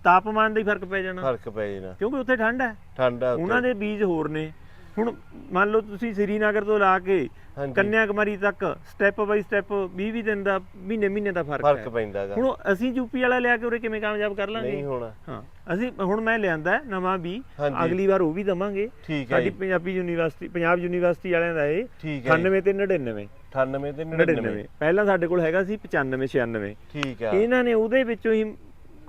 ਤਾਪਮਾਨ ਦਾ ਹੀ ਫ਼ਰਕ ਪੈ ਜਾਣਾ। ਫ਼ਰਕ ਪੈ ਜਾਣਾ। ਕਿਉਂਕਿ ਉੱਥੇ ਠੰਡ ਹੈ। ਠੰਡਾ ਉੱਤੇ। ਉਹਨਾਂ ਦੇ ਬੀਜ ਹੋਰ ਨੇ। ਹੁਣ ਮੰਨ ਲਓ ਤੁਸੀਂ ਸ੍ਰੀਨਗਰ ਤੋਂ ਲਾ ਕੇ ਹਾਂਜੀ। ਕੰਨਿਆ ਕੁਮਾਰੀ ਤੱਕ ਸਟੈਪ ਬਾਈ ਸਟੈਪ 20 20 ਦਿਨ ਦਾ ਮਹੀਨੇ ਮਹੀਨੇ ਦਾ ਫ਼ਰਕ ਫ਼ਰਕ ਹੈ। ਪੈਂਦਾਗਾ। ਹੁਣ ਅਸੀਂ ਯੂਪੀ ਵਾਲਾ ਲਿਆ ਕੇ ਉਰੇ ਕਿਵੇਂ ਕਾਮਯਾਬ ਕਰ ਲਾਂਗੇ? ਨਹੀਂ ਹੋਣਾ। ਹਾਂ ਅਸੀਂ ਹੁਣ ਮੈਂ ਲਿਆਂਦਾ ਹੈ ਨਵਾਂ ਵੀ ਹਾਂਜੀ। ਅਗਲੀ ਵਾਰ ਉਹ ਵੀ ਦਵਾਂਗੇ। ਠੀਕ ਹੈ ਸਾਡੀ ਜੀ। ਪੰਜਾਬੀ ਯੂਨੀਵਰਸਿਟੀ ਪੰਜਾਬ ਯੂਨੀਵਰਸਿਟੀ ਵਾਲਿਆਂ ਦਾ ਇਹ ਠੀਕ ਹੈ ਜੀ। 98 ਤੇ 99 98 ਤੇ 99 99 ਪਹਿਲਾਂ ਸਾਡੇ ਕੋਲ ਹੈਗਾ ਸੀ 95 96 ਠੀਕ ਆ। ਇਹਨਾਂ ਨੇ ਉਹਦੇ ਵਿੱਚੋਂ ਹੀ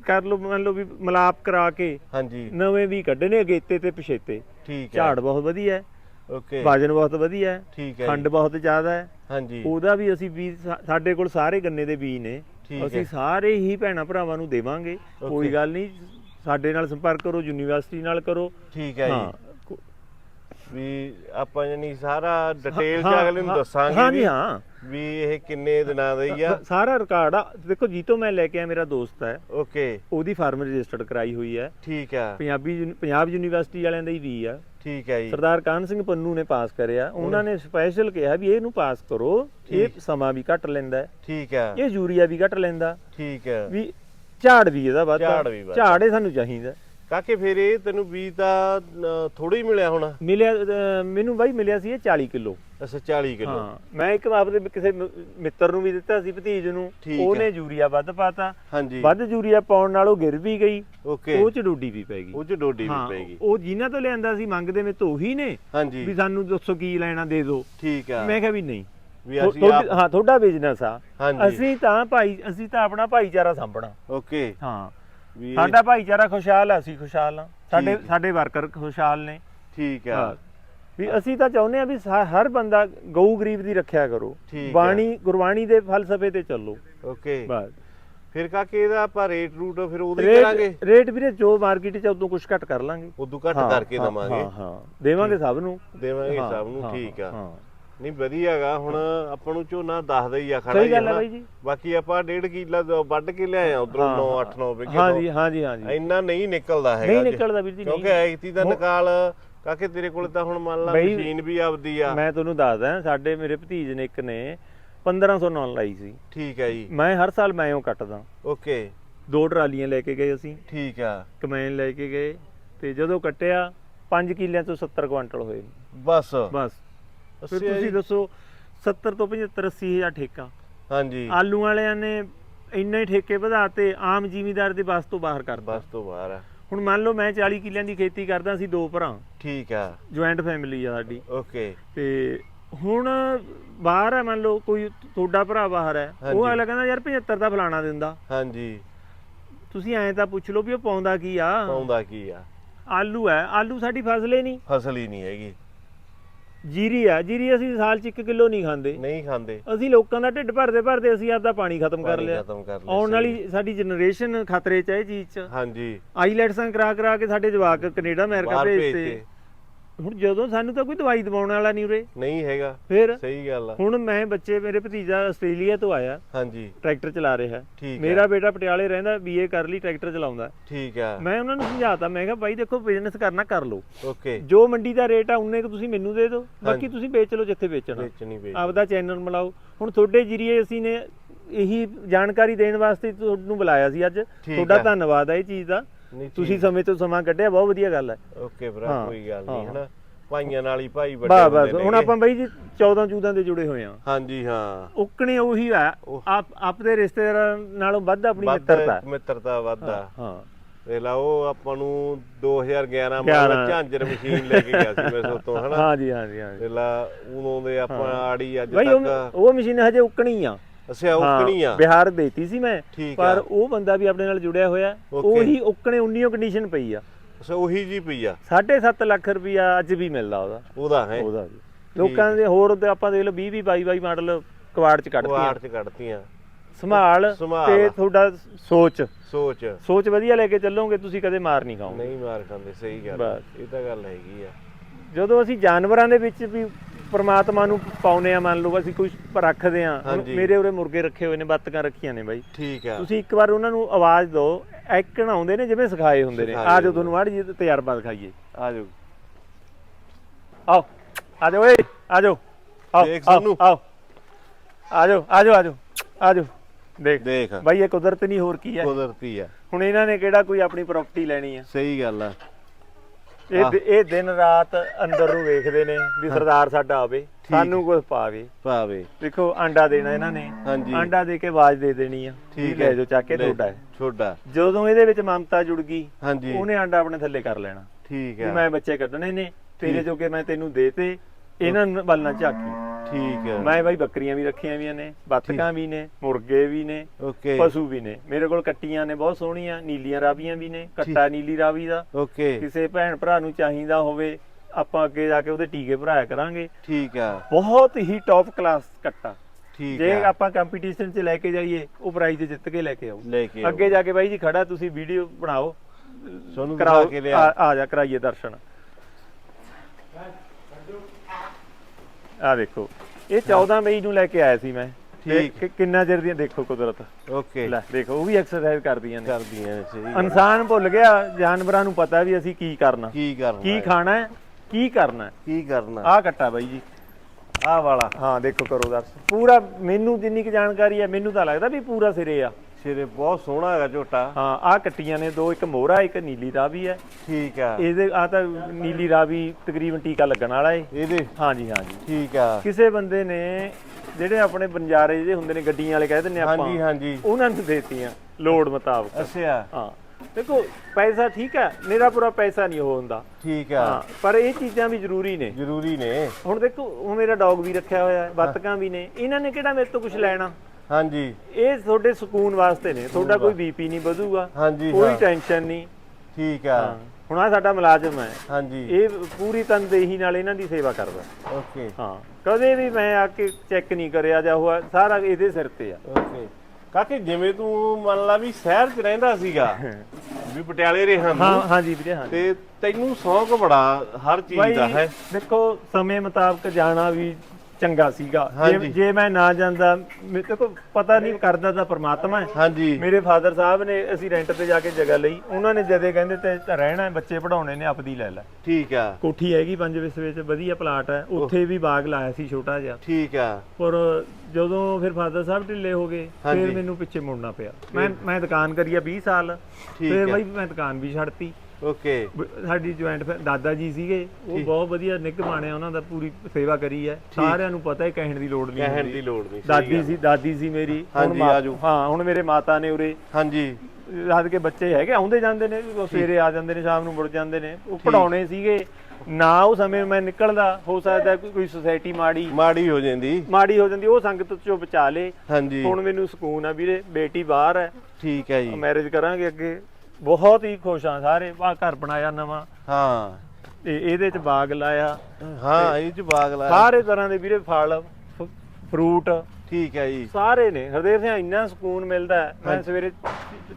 ਕਰ ਲਓ ਮੰਨ ਲਓ ਵੀ ਮਲਾਪ ਕਰਾ ਕੇ ਹਾਂਜੀ। ਨਵੇਂ ਵੀ ਕੱਢੇ ਨੇ ਅਗੇਤੇ ਤੇ ਪਛੇਤੇ। ਠੀਕ ਆ ਝਾੜ ਬਹੁਤ ਵਧੀਆ ਹੈ। ਓਕੇ। ਵਜਨ ਬਹੁਤ ਵਧੀਆ ਹੈ। ਠੀਕ ਹੈ ਖੰਡ ਬਹੁਤ ਜ਼ਿਆਦਾ ਹੈ। ਹਾਂਜੀ। ਉਹਦਾ ਵੀ ਅਸੀਂ ਸਾ- ਸਾਡੇ ਕੋਲ ਸਾਰੇ ਗੰਨੇ ਦੇ ਬੀਜ ਨੇ। ਅਸੀਂ ਹੈ। ਸਾਰੇ ਹੀ ਭੈਣਾ ਭਰਾਵਾਂ ਨੂੰ ਦੇਵਾਂਗੇ। ਕੋਈ. ਗੱਲ ਨਹੀਂ ਸਾਡੇ ਨਾਲ ਸੰਪਰਕ ਕਰੋ ਯੂਨੀਵਰਸਿਟੀ ਨਾਲ ਕਰੋ। ਠੀਕ ਹੈ ਹਾਂ। ਜੀ ਵੀ ਆਪਾਂ ਜਾਨੀ ਸਾਰਾ ਡਿਟੇਲ ਚ ਹਾਂ, ਅਗਲੇ ਨੂੰ ਹਾਂ, ਦੱਸਾਂਗੇ ਹਾਂ ਜੀ ਵੀ- ਹਾਂ। ਵੀ ਇਹ ਕਿੰਨੇ ਦਿਨਾਂ ਦਾ ਹੀ ਆ। ਸਾਰਾ ਰਿਕਾਰਡ ਆ। ਦੇਖੋ ਜੀਤੋ ਮੈਂ ਲੈ ਕੇ ਆਇਆ ਮੇਰਾ ਦੋਸਤ ਹੈ। ਓਕੇ। ਉਹਦੀ ਫਾਰਮ ਰਜਿਸਟਰਡ ਕਰਾਈ ਹੋਈ ਹੈ। ਠੀਕ ਆ। ਪੰਜਾਬੀ ਯੂਨੀ- ਪੰਜਾਬ ਯੂਨੀਵਰਸਿਟੀ ਵਾਲਿਆਂ ਦਾ ਹੀ ਵੀ ਆ। ਠੀਕ ਹੈ ਜੀ। ਸਰਦਾਰ ਕਾਨ ਸਿੰਘ ਪੰਨੂ ਨੇ ਪਾਸ ਕਰਿਆ। ਉਹਨਾਂ ਨੇ ਸਪੈਸ਼ਲ ਕਿਹਾ ਵੀ ਇਹਨੂੰ ਪਾਸ ਕਰੋ। ਇਹ। ਸਮਾਂ ਵੀ ਘੱਟ ਲੈਂਦਾ ਹੈ, ਠੀਕ ਆ। ਇਹ ਯੂਰੀਆ ਵੀ ਘੱਟ ਲੈਂਦਾ। ਠੀਕ ਆ। ਵੀ ਝਾੜ ਵੀ ਇਹਦਾ ਵੱਧ ਝਾੜ ਵੀ ਵੱਧ। ਝਾੜ ਇਹ ਸਾਨੂੰ ਚਾਹੀਦਾ। ਕਾਕੇ ਫਿਰ ਇਹ ਤੈਨੂੰ ਬੀਜ ਤਾਂ ਥੋੜਾ ਹੀ ਮਿਲਿਆ ਹੋਣਾ। ਮਿਲਿਆ ਅਹ, ਮੈਨੂੰ ਬਾਈ ਮਿਲਿਆ ਸੀ ਇਹ 40 ਕਿਲੋ। ਅੱਛਾ 40 ਕਿਲੋ। ਹਾਂ ਮੈਂ ਇੱਕ ਆਪਦੇ ਕਿਸੇ ਮ- ਮਿੱਤਰ ਨੂੰ ਵੀ ਦਿੱਤਾ ਸੀ ਭਤੀਜ ਨੂੰ। ਠੀਕ ਹੈ। ਉਹਨੇ ਯੂਰੀਆ ਵੱਧ ਪਾਤਾ। ਹਾਂਜੀ। ਵੱਧ ਯੂਰੀਆ ਪਾਉਣ ਨਾਲ ਉਹ ਗਿਰ ਵੀ ਗਈ। ਓਕੇ। ਉਹ ਚ ਡੋਡੀ ਵੀ ਪੈ ਗਈ। ਉਹ ਚ ਡੋਡੀ ਵੀ ਹਾਂ ਪੈਗੀ ਉਹ ਜਿਨ੍ਹਾਂ ਤੋਂ ਲਿਆਂਦਾ ਸੀ ਮੰਗਦੇ ਮੇ ਤੋਂ ਉਹੀ ਨੇ। ਹਾਂਜੀ। ਵੀ ਸਾਨੂੰ ਦੱਸੋ ਕੀ ਲੈਣਾ ਦੇ ਦਿਓ ਠੀਕ ਆ। ਮੈਂ ਕਿਹਾ ਵੀ ਨਹੀਂ। ਵੀ ਥੋ- ਅਸੀਂ ਤੁਹਾਡੀ- ਆਪ ਹਾਂ ਤੁਹਾਡਾ ਬਿਜ਼ਨਸ ਆ। ਹਾਂਜੀ। ਅਸੀਂ ਤਾਂ ਭਾਈ ਅਸੀਂ ਤਾਂ ਆਪਣਾ ਭਾਈਚਾਰਾ ਸਾਂਭਣਾ। ਓਕੇ। ਹਾਂ। ਵੀ ਇਹ- ਸਾਡਾ ਭਾਈਚਾਰਾ ਖੁਸ਼ਹਾਲ ਆ ਅਸੀਂ ਖੁਸ਼ਹਾਲ ਆ ਸਾਡੇ ਠੀਕ। ਸਾਡੇ ਵਰਕਰ ਖੁਸ਼ਹਾਲ ਨੇ। ਠੀਕ ਆ ਹਾਂ। ਵੀ ਅਸੀਂ ਤਾਂ ਚਾਹੁੰਦੇ ਆ ਵੀ ਸਾ- ਹਰ ਬੰਦਾ ਗਊ ਗਰੀਬ ਦੀ ਰੱਖਿਆ ਕਰੋ। ਠੀਕ। ਬਾਣੀ ਗੁਰਬਾਣੀ ਦੇ ਫਲਸਫੇ ਤੇ ਚੱਲੋ। ਓਕੇ। ਬਸ। ਫਿਰ ਕਾਕੇ ਇਹਦਾ ਆਪਾਂ ਰੇਟ ਰੂਟ ਫਿਰ ਉਦੋਂ ਹੀ ਕਰਾਂਗੇ? ਰੇਟ ਰੇਟ ਵੀਰੇ ਜੋ ਮਾਰਕੀਟ ਚ ਉਦੋਂ ਕੁਝ ਘੱਟ ਕਰ ਲਾਂਗੇ। ਉਦੋਂ ਘੱਟ ਹਾਂ, ਕਰਕੇ ਹਾਂ, ਦਵਾਂਗੇ। ਹਾਂ ਹਾਂ। ਦੇਵਾਂਗੇ ਸਭ ਨੂੰ। ਦੇਵਾਂਗੇ ਹਾਂ, ਸਭ ਨੂੰ ਹਾਂ, ਠੀਕ ਆ। ਹਾਂ। ਨਹੀਂ ਵਧੀਆਗਾ ਹੁਣ ਆਪਾਂ ਨੂੰ ਝੋਨਾ ਦੱਸਦਾ ਹੀ ਆ ਖੜਾ ਸਹੀ ਹੀ ਗੱਲ ਹੈ। ਬਾਈ ਜੀ। ਬਾਕੀ ਆਪਾਂ ਡੇਢ ਕਿੱਲਾ ਵੱਢ ਕੇ ਲਿਆਏ ਆ ਉਧਰੋਂ ਹਾਂ, 9 ਹਾਂ। 8 9 ਵਿਗੇ ਹਾਂਜੀ ਹਾਂਜੀ ਹਾਂਜੀ। ਇੰਨਾ ਨਹੀਂ ਨਿਕਲਦਾ ਹੈਗਾ ਨਹੀਂ ਜੀ। ਨਿਕਲਦਾ ਵੀਰ ਜੀ ਕਿਉਂਕਿ ਐਗਤੀ ਦਾ ਨਿਕਾਲ ਕਾਕੇ ਤੇਰੇ ਕੋਲ ਤਾਂ ਹੁਣ ਮੰਨ ਲਾ ਮਸ਼ੀਨ ਵੀ ਆਪਦੀ ਆ। ਮੈਂ ਤੁਹਾਨੂੰ ਦੱਸਦਾ ਸਾਡੇ ਮੇਰੇ ਭਤੀਜ ਨੇ ਇੱਕ ਨੇ 1500 ਨਾਲ ਲਾਈ ਸੀ। ਠੀਕ ਹੈ ਜੀ। ਮੈਂ ਹਰ ਸਾਲ ਮੈਂ ਉਹ ਕੱਟਦਾ। ਓਕੇ। ਦੋ ਟਰਾਲੀਆਂ ਲੈ ਕੇ ਗਏ ਅਸੀਂ। ਠੀਕ ਆ। ਕਮੈਨ ਲੈ ਕੇ ਗਏ। ਤੇ ਜਦੋਂ ਕੱਟਿਆ 5 ਕਿੱਲਿਆਂ ਤੋਂ 70 ਕੁਇੰਟਲ ਹੋਏ। ਬਸ। ਬਸ। ਫਿਰ ਅੱਛਾ ਤੁਸੀਂ ਜੀ। ਦੱਸੋ 70 ਤੋਂ 75 80 ਹਜ਼ਾਰ ਠੇਕਾ। ਹਾਂਜੀ। ਆਲੂ ਵਾਲਿਆਂ ਨੇ ਇੰਨੇ ਠੇਕੇ ਵਧਾਤੇ ਆਮ ਜ਼ਿਮੀਦਾਰ ਦੇ ਬਸ ਤੋਂ ਬਾਹਰ ਕਰਤਾ। ਬਸ ਤੋਂ ਬਾਹਰ ਆ। ਹੁਣ ਮੰਨ ਲਓ ਮੈਂ 40 ਕਿੱਲਿਆਂ ਦੀ ਖੇਤੀ ਕਰਦਾ ਸੀ ਦੋ ਭਰਾ। ਠੀਕ ਆ। ਜੁਆਇੰਟ ਫੈਮਿਲੀ ਆ ਸਾਡੀ। ਓਕੇ। ਤੇ ਹੁਣ ਬਾਹਰ ਹੈ ਮੰਨ ਲਓ ਕੋਈ ਤੁਹਾਡਾ ਭਰਾ ਬਾਹਰ ਹੈ ਹਾਂਜੀ। ਉਹ ਅਗਲਾ ਕਹਿੰਦਾ ਯਾਰ 75 ਦਾ ਫਲਾਣਾ ਦਿੰਦਾ। ਹਾਂਜੀ। ਤੁਸੀਂ ਐਂ ਤਾਂ ਪੁੱਛ ਲਓ ਵੀ ਉਹ ਪਾਉਂਦਾ ਕੀ ਆ? ਪਾਉਂਦਾ ਕੀ ਆ? ਆਲੂ ਹੈ ਆਲੂ ਸਾਡੀ ਫਸਲ ਹੀ ਨਹੀਂ। ਫਸਲ ਹੀ ਨਹੀਂ ਹੈਗੀ। ਜੀਰੀ ਆ ਜੀਰੀ ਅਸੀਂ ਸਾਲ ਚ 1 ਕਿਲੋ ਨਹੀਂ ਖਾਂਦੇ। ਨਹੀਂ ਖਾਂਦੇ। ਅਸੀਂ ਲੋਕਾਂ ਦਾ ਢਿੱਡ ਭਰਦੇ ਭਰਦੇ ਅਸੀਂ ਆਪਦਾ ਪਾਣੀ ਖਤਮ ਕਰ ਪਾਣੀ ਲਿਆ। ਖਤਮ ਕਰ ਲਿਆ ਆਉਣ। ਵਾਲੀ ਸਾਡੀ ਜਨਰੇਸ਼ਨ ਖਤਰੇ ਚ ਹੈ ਇਹ ਚੀਜ਼ ਚ। ਹਾਂਜੀ। ਆਈਲੈਟਸਾਂ ਕਰਾ ਕਰਾ ਕੇ ਸਾਡੇ ਜਵਾਕ ਕੈਨੇਡਾ ਅਮਰੀਕਾ ਬਾਹਰ ਭੇਜਤੇ। ਭੇਜਤੇ। ਹੁਣ ਜਦੋਂ ਸਾਨੂੰ ਤਾਂ ਕੋਈ ਦਵਾਈ ਦਵਾਉਣ ਵਾਲਾ ਨਹੀਂ ਉਰੇ। ਨਹੀਂ ਹੈਗਾ। ਫਿਰ ਸਹੀ ਗੱਲ ਆ। ਹੁਣ ਮੈਂ ਬੱਚੇ ਮੇਰੇ ਭਤੀਜਾ ਆਸਟ੍ਰੇਲੀਆ ਤੋਂ ਆਇਆ। ਹਾਂਜੀ। ਟਰੈਕਟਰ ਚਲਾ ਰਿਹਾ। ਠੀਕ ਮੇਰਾ ਆ ਬੇਟਾ ਪਟਿਆਲੇ ਰਹਿੰਦਾ ਬੀਏ ਕਰ ਲਈ ਟਰੈਕਟਰ ਚਲਾਉਂਦਾ। ਠੀਕ ਆ। ਮੈਂ ਉਹਨਾਂ ਨੂੰ ਸਮਝਾਤਾ ਮੈਂ ਕਿਹਾ ਭਾਈ ਦੇਖੋ ਬਿਜ਼ਨਸ ਕਰਨਾ ਕਰ ਲਓ। ਓਕੇ। ਜੋ ਮੰਡੀ ਦਾ ਰੇਟ ਆ ਉਨੇ ਕੁ ਤੁਸੀਂ ਮੈਨੂੰ ਦੇ ਦਿਓ। ਬਾਕੀ ਤੁਸੀਂ ਵੇਚ ਲਓ ਜਿੱਥੇ ਵੇਚਣਾ। ਵੇਚਣੀ ਵੇਚ ਆਪਦਾ ਚੈਨਲ ਮਿਲਾਓ। ਹੁਣ ਤੁਹਾਡੇ ਜਰੀਏ ਅਸੀਂ ਨੇ ਇਹੀ ਜਾਣਕਾਰੀ ਦੇਣ ਵਾਸਤੇ ਤੁਹਾਨੂੰ ਬੁਲਾਇਆ ਸੀ ਅੱਜ। ਤੁਹਾਡਾ ਆ। ਧੰਨਵਾਦ ਹੈ ਇਹ ਚੀਜ਼ ਦਾ। ਨਹੀਂ ਤੁਸੀਂ ਸਮੇਂ ਤੋਂ ਸਮਾਂ ਕੱਢਿਆ ਬਹੁਤ ਵਧੀਆ ਗੱਲ ਹੈ। ਓਕੇ ਭਰਾ ਹਾਂ, ਕੋਈ ਗੱਲ ਨਹੀਂ ਹਾਂ। ਹਨਾ। ਭਾਈਆਂ ਨਾਲ ਹੀ ਭਾਈ ਵੱਡੇ ਬਸ ਬਸ ਹੁੰਦੇ ਹੁਣ ਨੇਗੇ। ਆਪਾਂ ਬਈ ਜੀ 14 ਚੂਦਾਂ ਦੇ ਜੁੜੇ ਹੋਏ ਆ ਹਾਂਜੀ ਹਾਂ। ਉਕਣੇ ਉਹੀ ਆ ਉਹ- ਆਪ ਆਪਦੇ ਰਿਸ਼ਤੇਦਾਰਾਂ ਨਾਲੋਂ ਵੱਧ ਆਪਣੀ ਵੱਧ ਮਿੱਤਰਤਾ। ਮਿੱਤਰਤਾ ਵੱਧਦਾ ਹਾਂ ਵੇਖ ਲਾ ਉਹ ਆਪਾਂ ਨੂੰ 2011 ਗਿਆਰਾਂ। ਮਾਲਾ ਝਾਂਜਰ ਮਸ਼ੀਨ ਲੈ ਕੇ ਗਿਆ ਸੀ ਮੈਂ ਸੋਤੋਂ ਹਨਾ। ਹਾਂ ਜੀ ਹਾਂ ਜੀ ਹਾਂ ਜੀ ਵੇਖ ਲਾ ਉਦੋਂ ਦੇ ਆਪਾਂ ਆੜੀ ਅੱਜ ਬਈ ਉਹ ਤੱਕ ਉਹ ਮਸ਼ੀਨ ਹਜੇ ਉਕਣੀ ਆ। ਅਸੀਂ ਉਕਣੀ ਆ। ਬਿਹਾਰ ਦੇਤੀ ਸੀ ਮੈਂ ਠੀਕ ਪਰ ਆ। ਉਹ ਬੰਦਾ ਵੀ ਆਪਣੇ ਨਾਲ ਜੁੜਿਆ ਹੋਇਆ Okay. ਉਹੀ ਉਕਣੇ 19 ਕੰਡੀਸ਼ਨ ਪਈ ਆ। ਅੱਛਾ ਉਹੀ ਜੀ ਪਈ ਆ। 7.5 ਲੱਖ ਰੁਪਇਆ ਅੱਜ ਵੀ ਮਿਲਦਾ ਉਹਦਾ। ਉਹਦਾ ਹੈ? ਉਹਦਾ ਵੀ। ਲੋਕਾਂ ਦੇ ਹੋਰ ਤੇ ਆਪਾਂ ਦੇਖ ਲਓ 20 20 22 22 ਮਾਡਲ ਕਵਾੜ ਚ ਉਹ ਕੱਢਦੇ ਆੜ ਚ ਕੱਢਤੀਆਂ। ਸੰਭਾਲ ਸੰਭਾਲ। ਤੇ ਤੁਹਾਡਾ ਸੋਚ। ਸੋਚ। ਸੋਚ ਵਧੀਆ ਲੈ ਕੇ ਚੱਲੋਗੇ ਤੁਸੀਂ ਕਦੇ ਮਾਰ ਨਹੀਂ ਖਾਓਗੇ। ਨਹੀਂ ਮਾਰ ਖਾਂਦੇ ਸਹੀ ਗੱਲ ਬਸ। ਇਹ ਤਾਂ ਗੱਲ ਹੈਗੀ ਆ। ਜਦੋਂ ਅਸੀਂ ਜਾਨਵਰਾਂ ਦੇ ਵਿੱਚ ਵੀ ਪ੍ਰਮਾਤਮਾ ਨੂੰ ਪਾਉਨੇ ਆ ਮੰਨ ਲਓ ਅਸੀਂ ਕੁਝ ਰੱਖਦੇ ਆ। ਮੇਰੇ ਉਰੇ ਮੁਰਗੇ ਰੱਖੇ ਹੋਏ ਨੇ ਬੱਤਕਾਂ ਰੱਖੀਆਂ ਨੇ ਬਾਈ। ਠੀਕ ਆ। ਤੁਸੀਂ ਇੱਕ ਵਾਰ ਉਹਨਾਂ ਨੂੰ ਆਵਾਜ਼ ਦਿਓ ਐਕਣ ਆਉਂਦੇ ਨੇ ਜਿਵੇਂ ਸਿਖਾਏ ਹੁੰਦੇ ਨੇ। ਆ ਜਾਓ ਤੁਹਾਨੂੰ ਮਾੜੀ ਜੀ ਤਜਰਬਾ ਦਿਖਾਈਏ। ਆ ਜਾਓ। ਆਓ। ਆ ਜਾਓ ਓਏ। ਆ ਜਾਓ। ਆਓ। ਦੇਖ ਸੋਨੂੰ। ਆਓ। ਆ ਜਾਓ। ਆ ਜਾਓ। ਆ ਜਾਓ। ਆ ਜਾਓ। ਦੇਖ। ਦੇਖ। ਬਾਈ ਇਹ ਕੁਦਰਤ ਨਹੀਂ ਹੋਰ ਕੀ ਹੈ? ਕੁਦਰਤੀ ਆ ਹੁਣ ਇਹਨਾਂ ਨੇ ਕਿਹੜਾ ਕੋਈ ਆਪਣੀ ਪ੍ਰਾਪਰਟੀ ਲੈਣੀ ਆ? ਸਹੀ ਗੱਲ ਆ। ਇਹ ਦ- ਇਹ ਦਿਨ ਰਾਤ ਅੰਦਰ ਨੂੰ ਵੇਖਦੇ ਨੇ ਵੀ ਸਰਦਾਰ ਸਾਡਾ ਆਵੇ ਸਾਨੂੰ ਕੁਝ ਪਾਵੇ। ਭਾਵੇ ਦੇਖੋ ਆਂਡਾ ਦੇਣਾ ਇਹਨਾਂ ਨੇ। ਹਾਂਜੀ। ਆਂਡਾ ਦੇ ਕੇ ਆਵਾਜ਼ ਦੇ ਦੇਣੀ ਆ। ਠੀਕ ਹੈ। ਜੋ ਚੱਕ ਕੇ ਲੈ, ਤੁਹਾਡਾ। ਹੈ ਤੁਹਾਡਾ। ਜਦੋਂ ਇਹਦੇ ਵਿੱਚ ਮਮਤਾ ਜੁੜ ਗਈ ਹਾਂਜੀ। ਉਹਨੇ ਆਂਡਾ ਆਪਣੇ ਥੱਲੇ ਕਰ ਲੈਣਾ। ਠੀਕ ਵੀ ਹੈ। ਮੈਂ ਬੱਚੇ ਕੱਢਣੇ ਨੇ ਤੇਰੇ। ਜੋਗੇ ਮੈਂ ਤੈਨੂੰ ਦੇਤੇ ਇਹਨਾਂ ਨੂੰ ਵੱਲ ਨਾ ਝਾਕੀ। ਠੀਕ ਹੈ। ਮੈਂ ਬਾਈ ਬੱਕਰੀਆਂ ਵੀ ਰੱਖੀਆਂ ਵੀਆਂ ਨੇ ਬੱਤਕਾਂ ਵੀ ਨੇ ਮੁਰਗੇ ਵੀ ਨੇ ਓਕੇ। ਪਸ਼ੂ ਵੀ ਨੇ। ਮੇਰੇ ਕੋਲ ਕੱਟੀਆਂ ਨੇ ਬਹੁਤ ਸੋਹਣੀਆਂ ਨੀਲੀਆਂ ਰਾਵੀਆਂ ਵੀ ਨੇ ਕੱਟਾ ਨੀਲੀ ਰਾਵੀ ਦਾ। ਓਕੇ। ਕਿਸੇ ਭੈਣ ਭਰਾ ਨੂੰ ਚਾਹੀਦਾ ਹੋਵੇ ਆਪਾਂ ਅੱਗੇ ਜਾ ਕੇ ਉਹਦੇ ਟੀਕੇ ਭਰਾਇਆ ਕਰਾਂਗੇ। ਠੀਕ ਹੈ ਬਹੁਤ ਹੀ ਟੌਪ ਕਲਾਸ ਕੱਟਾ। ਠੀਕ ਜੇ ਹੈ ਆਪਾਂ ਕੰਪੀਟੀਸ਼ਨ 'ਚ ਲੈ ਕੇ ਜਾਈਏ ਉਹ ਪ੍ਰਾਈਜ਼ ਜਿੱਤ ਕੇ ਲੈ ਕੇ ਆਓ। ਅੱਗੇ ਜਾ ਕੇ ਬਾਈ ਜੀ ਖੜਾ ਤੁਸੀਂ ਵੀਡੀਓ ਬਣਾਓ। ਤੁਹਾਨੂੰ ਕਰਾਓ। ਆ ਜਾ ਕਰਾਈਏ ਦਰਸ਼ਨ। ਆ ਦੇਖੋ। ਇਹ 14 ਮਈ ਨੂੰ ਲੈ ਕੇ ਆਇਆ ਸੀ ਮੈਂ। ਠੀਕ। ਕਿੰਨਾ ਚਿਰ ਦੀਆਂ ਦੇਖੋ ਕੁਦਰਤ। ਓਕੇ। ਲੈ ਦੇਖੋ ਉਹ ਵੀ ਐਕਸਰਸਾਈਜ਼ ਕਰਦੀਆਂ ਨੇ। ਕਰਦੀਆਂ ਨੇ ਸਹੀ। ਇਨਸਾਨ ਭੁੱਲ ਗਿਆ ਜਾਨਵਰਾਂ ਨੂੰ ਪਤਾ ਵੀ ਅਸੀਂ ਕੀ ਕਰਨਾ। ਕੀ ਕਰਨਾ ਕੀ? ਖਾਣਾ ਹੈ ਕੀ ਕਰਨਾ ਕੀ ਕਰਨਾ ਆਹ ਕੱਟਾ ਬਾਈ ਜੀ। ਆਹ ਵਾਲਾ। ਹਾਂ ਦੇਖੋ ਕਰੋ ਦਰਸ ਪੂਰਾ ਮੈਨੂੰ ਜਿੰਨੀ ਕੁ ਜਾਣਕਾਰੀ ਹੈ ਮੈਨੂੰ ਤਾਂ ਲੱਗਦਾ ਵੀ ਪੂਰਾ ਸਿਰੇ ਆ। ਸਿਰੇ ਬਹੁਤ ਸੋਹਣਾ ਹੈਗਾ ਝੋਟਾ। ਹਾਂ ਆਹ ਕੱਟੀਆਂ ਨੇ ਦੋ ਇੱਕ ਮੋਹਰਾ ਇੱਕ ਨੀਲੀ ਰਾਵੀ ਹੈ। ਠੀਕ ਆ। ਇਹਦੇ ਆ ਤਾਂ ਨੀਲੀ ਰਾਵੀ ਤਕਰੀਬਨ ਟੀਕਾ ਲੱਗਣ ਵਾਲਾ ਏ। ਇਹਦੇ? ਹਾਂਜੀ ਹਾਂਜੀ ਠੀਕ ਆ। ਕਿਸੇ ਬੰਦੇ ਨੇ ਜਿਹੜੇ ਆਪਣੇ ਬੰਜਾਰੇ ਜਿਹੜੇ ਹੁੰਦੇ ਨੇ ਗੱਡੀਆਂ ਵਾਲੇ ਕਹਿ ਦਿੰਦੇ ਆਪਾਂ ਹਾਂਜੀ ਹਾਂਜੀ। ਉਹਨਾਂ ਨੂੰ ਦੇਤੀਆਂ ਲੋੜ ਮੁਤਾਬਕ। ਅੱਛਾ। ਹਾਂ। ਦੇਖੋ ਪੈਸਾ ਠੀਕ ਹੈ ਮੇਰਾ ਪੂਰਾ ਪੈਸਾ ਨਹੀਂ ਉਹ ਹੁੰਦਾ। ਠੀਕ ਆ। ਹਾਂ ਪਰ ਇਹ ਚੀਜ਼ਾਂ ਵੀ ਜ਼ਰੂਰੀ ਨੇ। ਜ਼ਰੂਰੀ ਨੇ। ਹੁਣ ਦੇਖੋ ਉਹ ਮੇਰਾ ਡੌਗ ਵੀ ਰੱਖਿਆ ਹੋਇਆ ਹੈ ਬੱਤਕਾਂ ਵੀ ਨੇ। ਇਹਨਾਂ ਨੇ ਕਿਹੜਾ ਮੇਰੇ ਤੋਂ ਕੁਝ ਲੈਣਾ? ਹਾਂਜੀ। ਇਹ ਤੁਹਾਡੇ ਸਕੂਨ ਵਾਸਤੇ ਨੇ। ਤੁਹਾਡਾ ਕੋਈ ਬੀਪੀ ਨਹੀਂ ਵਧੂਗਾ। ਹਾਂਜੀ ਕੋਈ ਟੈਨਸ਼ਨ ਨਹੀਂ। ਠੀਕ ਆ। ਹੁਣ ਆ ਸਾਡਾ ਮੁਲਾਜ਼ਮ ਹੈ। ਹਾਂਜੀ। ਇਹ ਪੂਰੀ ਤਨਦੇਹੀ ਨਾਲ ਇਹਨਾਂ ਦੀ ਸੇਵਾ ਕਰਦਾ। ਓਕੇ। ਹਾਂ। ਕਦੇ ਵੀ ਮੈਂ ਆ ਕੇ ਚੈੱਕ ਨਹੀਂ ਕਰਿਆ ਜਾਂ ਹੋਇਆ ਸਾਰਾ ਇਹਦੇ ਸਿਰ ਤੇ ਆ। ਓਕੇ। ਕਾਕੇ ਜਿਵੇਂ ਤੂੰ ਮੰਨ ਲਾ ਵੀ ਸ਼ਹਿਰ 'ਚ ਰਹਿੰਦਾ ਸੀਗਾ ਵੀ ਪਟਿਆਲੇ ਰਿਹਾ ਹਾਂ ਹਾਂਜੀ ਵੀਰੇ ਹਾਂ ਤੇ ਤੈਨੂੰ ਸ਼ੌਂਕ ਬੜਾ ਹਰ ਚੀਜ਼ ਦਾ ਹੈ। ਦੇਖੋ ਸਮੇਂ ਮੁਤਾਬਕ ਜਾਣਾ ਵੀ ਚੰਗਾ ਸੀਗਾ। ਜੇ- ਹਾਂਜੀ। ਜੇ ਮੈਂ ਨਾ ਜਾਂਦਾ ਮੇਰੇ ਦੇਖੋ ਪਤਾ ਨਹੀਂ ਕਰਦਾ ਤਾਂ ਪ੍ਰਮਾਤਮਾ ਹੈ। ਹਾਂਜੀ। ਮੇਰੇ ਫਾਦਰ ਸਾਹਿਬ ਨੇ ਅਸੀਂ ਰੈਂਟ ਤੇ ਜਾ ਕੇ ਜਗ੍ਹਾ ਲਈ। ਉਹਨਾਂ ਨੇ ਜਦੇ ਕਹਿੰਦੇ ਤੇ ਤਾਂ ਰਹਿਣਾ ਹੈ, ਬੱਚੇ ਪੜਾਉਣੇ ਨੇ ਆਪਦੀ ਲੈ ਲੈ। ਠੀਕ ਆ। ਕੋਠੀ ਹੈਗੀ ਪੰਜ ਵਿਸਵੇ ਚ ਵਧੀਆ ਪਲਾਟ ਹੈ। ਉੱਥੇ ਵੀ ਬਾਗ ਲਾਇਆ ਸੀ ਛੋਟਾ ਜਿਹਾ। ਠੀਕ ਆ। ਪਰ ਜਦੋਂ ਫਿਰ ਫਾਦਰ ਸਾਹਿਬ ਢਿੱਲੇ ਹੋ ਗਏ ਹਾਂਜੀ। ਫਿਰ ਮੈਨੂੰ ਪਿੱਛੇ ਮੁੜਨਾ ਪਿਆ। ਮੈਂ ਮੈਂ ਦੁਕਾਨ ਕਰੀ ਆ 20 ਸਾਲ। ਠੀਕ ਫਿਰ ਹੈ। ਬਈ ਮੈਂ ਦੁਕਾਨ ਵੀ ਛੱਡਤੀ। ਓਕੇ। ਸਾਡੀ ਜੁਆਇੰਟ ਦਾਦਾ ਜੀ ਸੀਗੇ ਉਹ ਬਹੁਤ ਵਧੀਆ ਨਿੱਘ ਬਾਣਿਆ ਉਹਨਾਂ ਦਾ ਪੂਰੀ ਸੇਵਾ ਕਰੀ ਹੈ। ਸਾਰਿਆਂ ਨੂੰ ਪਤਾ ਹੈ ਕਹਿਣ ਦੀ ਲੋੜ ਨਹੀਂ ਕਹਿਣ। ਦੀ ਲੋੜ ਨਹੀਂ ਦਾਦੀ। ਸੀ ਦਾਦੀ ਸੀ ਮੇਰੀ ਹੁਣ ਹਾਂਜੀ, ਮਾ- ਆਜੋ। ਹਾਂ ਹੁਣ ਮੇਰੇ ਮਾਤਾ ਨੇ ਉਰੇ ਹਾਂਜੀ। ਜਦ ਕੇ ਬੱਚੇ ਹੈਗੇ ਆਉਂਦੇ ਜਾਂਦੇ ਨੇ ਉਹ ਸਵੇਰੇ ਆ ਜਾਂਦੇ ਨੇ ਸ਼ਾਮ ਨੂੰ ਮੁੜ ਜਾਂਦੇ ਨੇ। ਉਹ ਪੜਾਉਣੇ ਸੀਗੇ ਨਾ ਉਹ ਸਮੇਂ ਮੈਂ ਨਿਕਲਦਾ ਹੋ ਸਕਦਾ ਕੋਈ- ਕੋਈ ਸੁਸਾਇਟੀ ਮਾੜੀ ਮਾੜੀ ਹੋ ਜਾਂਦੀ। ਮਾੜੀ ਹੋ ਜਾਂਦੀ ਉਹ ਸੰਗਤ ਚੋਂ ਬਚਾ ਲੇ। ਹਾਂਜੀ। ਹੁਣ ਮੈਨੂੰ ਸਕੂਨ ਆ ਵੀਰੇ ਬੇਟੀ ਬਾਹਰ ਹੈ। ਠੀਕ ਹੈ ਜੀ। ਮੈਰਿਜ ਕਰਾਂਗੇ ਅੱਗੇ। ਬਹੁਤ ਹੀ ਖੁਸ਼ ਆ ਸਾਰੇ ਆ ਘਰ ਬਣਾਇਆ ਨਵਾਂ। ਹਾਂ। ਤੇ ਇਹਦੇ ਚ ਬਾਗ ਲਾਇਆ। ਹਾਂ ਇਹ ਚ ਬਾਗ ਲਾਇਆ। ਸਾਰੇ ਤਰ੍ਹਾਂ ਦੇ ਵੀਰੇ ਫਲ ਫਰੂਟ। ਠੀਕ ਹੈ ਜੀ। ਸਾਰੇ ਨੇ। ਹਰਦੇਵ ਸਿੰਘ ਇੰਨਾ ਸਕੂਨ ਮਿਲਦਾ। ਮੈਂ ਸਵੇਰੇ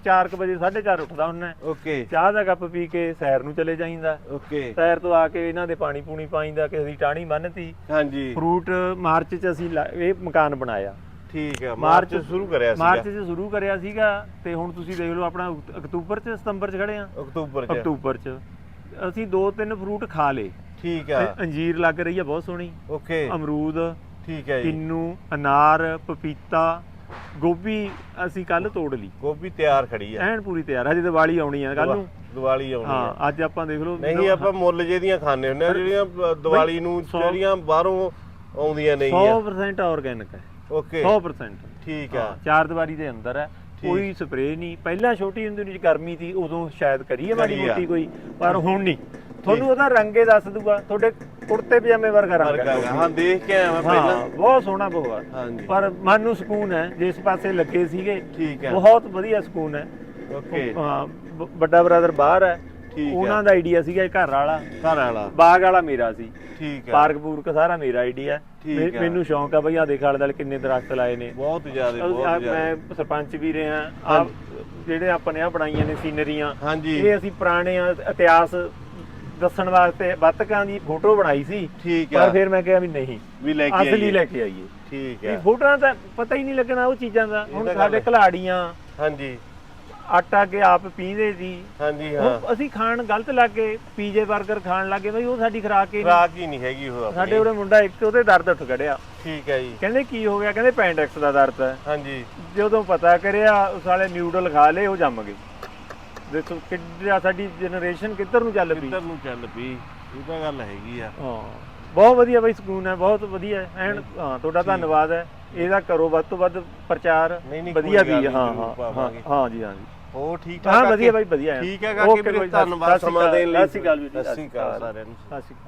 4:00 ਵਜੇ 4:30 ਉੱਠਦਾ ਹੁੰਨਾ ਓਕੇ। ਚਾਹ ਦਾ ਕੱਪ ਪੀ ਕੇ ਸੈਰ ਨੂੰ ਚਲੇ ਜਾਈਂਦਾ। ਓਕੇ। ਸੈਰ ਤੋਂ ਆ ਕੇ ਇਹਨਾਂ ਦੇ ਪਾਣੀ ਪੂਣੀ ਪਾਈਂਦਾ ਕਿਸੇ ਦੀ ਟਾਣੀ ਬੰਨਤੀ। ਹਾਂਜੀ। ਫਰੂਟ ਮਾਰਚ ਚ ਅਸੀਂ ਇਹ ਮਕਾਨ ਬਣਾਇਆ। ਠੀਕ ਹੈ ਮਾਰਚ ਮਾਰਚ- ਸ਼ੁਰੂ ਕਰਿਆ ਮਾਰਚ ਸੀਗਾ ਚ ਸ਼ੁਰੂ ਕਰਿਆ ਸੀਗਾ ਤੇ ਹੁਣ ਤੁਸੀਂ ਦੇਖ ਲਓ ਆਪਣਾ ਅਕ- ਅਕਤੂਬਰ ਚ ਸਤੰਬਰ ਚ ਖੜੇ ਆ? ਅਕਤੂਬਰ ਚ। ਅਕਤੂਬਰ ਚ। ਅਸੀਂ ਦੋ ਤਿੰਨ ਫਰੂਟ ਖਾ ਲੇ ਠੀਕ ਆ। ਤੇ ਅੰਜੀਰ ਲੱਗ ਰਹੀ ਆ ਬਹੁਤ ਸੋਹਣੀ। ਓਕੇ। ਅਮਰੂਦ ਠੀਕ ਹੈ ਜੀ। ਕਿੰਨੂ ਅਨਾਰ ਪਪੀਤਾ ਗੋਭੀ ਅਸੀਂ ਕੱਲ ਤੋੜ ਲਈ। ਗੋਭੀ ਤਿਆਰ ਖੜੀ ਆ। ਐਨ ਪੂਰੀ ਤਿਆਰ ਹਜੇ ਦੀਵਾਲੀ ਆਉਣੀ ਆ ਕੱਲ ਨੂੰ। ਦੀਵਾਲੀ ਆਉਣੀ ਆ। ਹਾਂ ਅੱਜ ਆਪਾਂ ਦੇਖ ਲਓ ਨਹੀਂ ਆਪਾਂ ਮੁੱਲ ਜਿਹਦੀਆਂ ਖਾਣੇ ਹੁੰਦੇ ਆ ਜਿਹੜੀਆਂ ਅ, ਦੀਵਾਲੀ ਨੂੰ ਸੌ- ਜਿਹੜੀਆਂ ਬਾਹਰੋਂ ਆਉਂਦੀਆਂ ਨਹੀਂ ਆ 100% ਆਰਗੈਨਿਕ ਹੈ ਓਕੇ 100% ਠੀਕ ਆ ਚਾਰ ਦੀਵਾਰੀ ਦੇ ਅੰਦਰ ਹੈ। ਕੋਈ ਸਪਰੇਅ ਨਹੀਂ। ਪਹਿਲਾਂ ਛੋਟੀ ਹੁੰਦੀ ਨੂੰ ਗਰਮੀ ਸੀ ਉਦੋਂ ਸ਼ਾਇਦ ਕਰੀਏ ਮਾੜੀ। ਮੋਟੀ ਕੋਈ ਪਰ ਹੁਣ ਨਹੀਂ। ਤੁਹਾਨੂੰ ਉਹਦਾ ਰੰਗੇ ਦੱਸ ਦੂਗਾ ਤੁਹਾਡੇ ਕੁੜਤੇ ਪਜਾਮੇ ਵਰਗਾ ਰੰਗ ਹੈ। ਹਾਂ ਦੇਖ ਕੇ ਆਇਆ ਮੈਂ ਹਾਂ ਪਹਿਲਾਂ। ਬਹੁਤ ਸੋਹਣਾ ਬਹੁਤ ਹਾਂਜੀ। ਪਰ ਮਨ ਨੂੰ ਸਕੂਨ ਹੈ ਜਿਸ ਪਾਸੇ ਲੱਗੇ ਸੀਗੇ ਠੀਕ ਹੈ। ਬਹੁਤ ਵਧੀਆ ਸਕੂਨ ਹੈ। ਓਕੇ ਹਾਂ ਵੱਡਾ ਬ੍ਰਦਰ ਬਾਹਰ ਹੈ। ਠੀਕ ਉਹਨਾਂ ਦਾ ਆਈਡੀਆ ਸੀਗਾ ਇਹ ਘਰ ਵਾਲਾ। ਘਰ ਵਾਲਾ। ਬਾਗ ਵਾਲਾ ਮੇਰਾ ਸੀ। ਠੀਕ ਹੈ ਪਾਰਕ ਪੂਰਕ ਸਾਰਾ ਮੇਰਾ ਆਈਡੀਆ ਠੀਕ ਹੈ। ਮੈਨੂੰ ਸ਼ੌਂਕ ਆ ਬਈ ਆ ਦੇਖ ਆਲੇ ਦੁਆਲੇ ਕਿੰਨੇ ਦਰਖਤ ਲਾਏ ਨੇ। ਬਹੁਤ ਜ਼ਿਆਦਾ ਬਹੁਤ ਜ਼ਿਆਦਾ। ਮੈਂ ਸਰਪੰਚ ਵੀ ਰਿਹਾ। ਆ ਜਿਹੜੇ ਆਪਾਂ ਨੇ ਆ ਬਣਾਈਆਂ ਨੇ ਸੀਨਰੀਆਂ ਹਾਂਜੀ। ਇਹ ਅਸੀਂ ਪੁਰਾਣੇ ਆ- ਇਤਿਹਾਸ ਦੱਸਣ ਵਾਸਤੇ ਬੱਤਕਾਂ ਦੀ ਫੋਟੋ ਬਣਾਈ ਸੀ। ਠੀਕ ਪਰ ਹੈ ਫਿਰ ਮੈਂ ਕਿਹਾ ਵੀ ਨਹੀਂ ਵੀ ਲੈ ਕੇ ਅਸਲੀ ਆਈਏ। ਲੈ ਕੇ ਆਈਏ। ਠੀਕ ਇਹ ਹੈ ਫੋਟੋਆਂ ਤਾਂ ਪਤਾ ਹੀ ਨਹੀਂ ਲੱਗਣਾ ਉਹ ਚੀਜ਼ਾਂ ਦਾ। ਇਹ ਹੁਣ ਤਾਂ ਗੱਲ ਸਾਡੇ ਹੈ। ਘਲਾੜੀਆਂ ਹਾਂਜੀ। ਆਟਾ ਕੇ ਆਪ ਪੀਂਦੇ ਸੀ। ਹਾਂਜੀ ਹਾਂ। ਅਸੀਂ ਖਾਣ ਗਲਤ ਲੱਗ ਗਏ ਪੀਜ਼ੇ 버ਗਰ ਖਾਣ ਲੱਗ ਗਏ ਬਈ ਉਹ ਸਾਡੀ ਖਰਾਕ ਹੀ ਖਰਾਕ ਹੀ ਨਹੀਂ ਹੈਗੀ ਉਹ ਆਪਣੀ। ਸਾਡੇ ਉਰੇ ਮੁੰਡਾ ਇੱਕ ਉਹਦੇ ਦਰਦ ਉੱਠ ਗੜਿਆ ਠੀਕ ਹੈ ਜੀ। ਕਹਿੰਦੇ ਕੀ ਹੋ ਗਿਆ? ਕਹਿੰਦੇ ਪੈਂਡੈਕਸ ਦਾ ਦਰਦ ਹੈ। ਹਾਂਜੀ। ਜਦੋਂ ਪਤਾ ਕਰਿਆ ਉਸ ਵਾਲੇ ਨਿਊਡਲ ਖਾ ਲਏ ਉਹ ਜੰਮ ਗਏ। ਦੇਖੋ ਕਿੱਡਾ ਸਾਡੀ ਜਨਰੇਸ਼ਨ ਕਿੱਧਰ ਨੂੰ ਚੱਲ ਪਈ? ਇੱਧਰ ਨੂੰ ਚੱਲ ਪਈ? ਇਹ ਤਾਂ ਗੱਲ ਹੈਗੀ ਆ। ਹਾਂ। ਬਹੁਤ ਵਧੀਆ ਬਈ ਸਕੂਨ ਹੈ ਬਹੁਤ ਵਧੀਆ ਐਨ ਹਾਂ ਤੁਹਾਡਾ ਧੰਨਵਾਦ ਹੈ। ਇਹਦਾ ਕਰੋ ਵੱਧ ਤੋਂ ਵੱਧ ਪ੍ਰਚਾਰ। ਵਧੀਆ ਵੀ ਹਾਂ। ਹਾਂ ਹਾਂ ਜੀ ਹਾਂ ਜੀ। ਹੋ ਠੀਕ ਠਾਕ ਹਾਂ ਵਧੀਆ ਬਾਈ ਵਧੀਆ। ਠੀਕ ਹੈ ਕਿ ਵੀਰੇ ਧੰਨਵਾਦ ਸਮਾਂ ਦੇਣ ਲਈ। ਸਤਿ ਸ਼੍ਰੀ ਅਕਾਲ ਵੀਰ ਸਤਿ ਸ਼੍ਰੀ ਅਕਾਲ। ਸਾਰਿਆਂ ਨੂੰ। ਸਤਿ ਸ਼੍ਰੀ ਅਕਾਲ।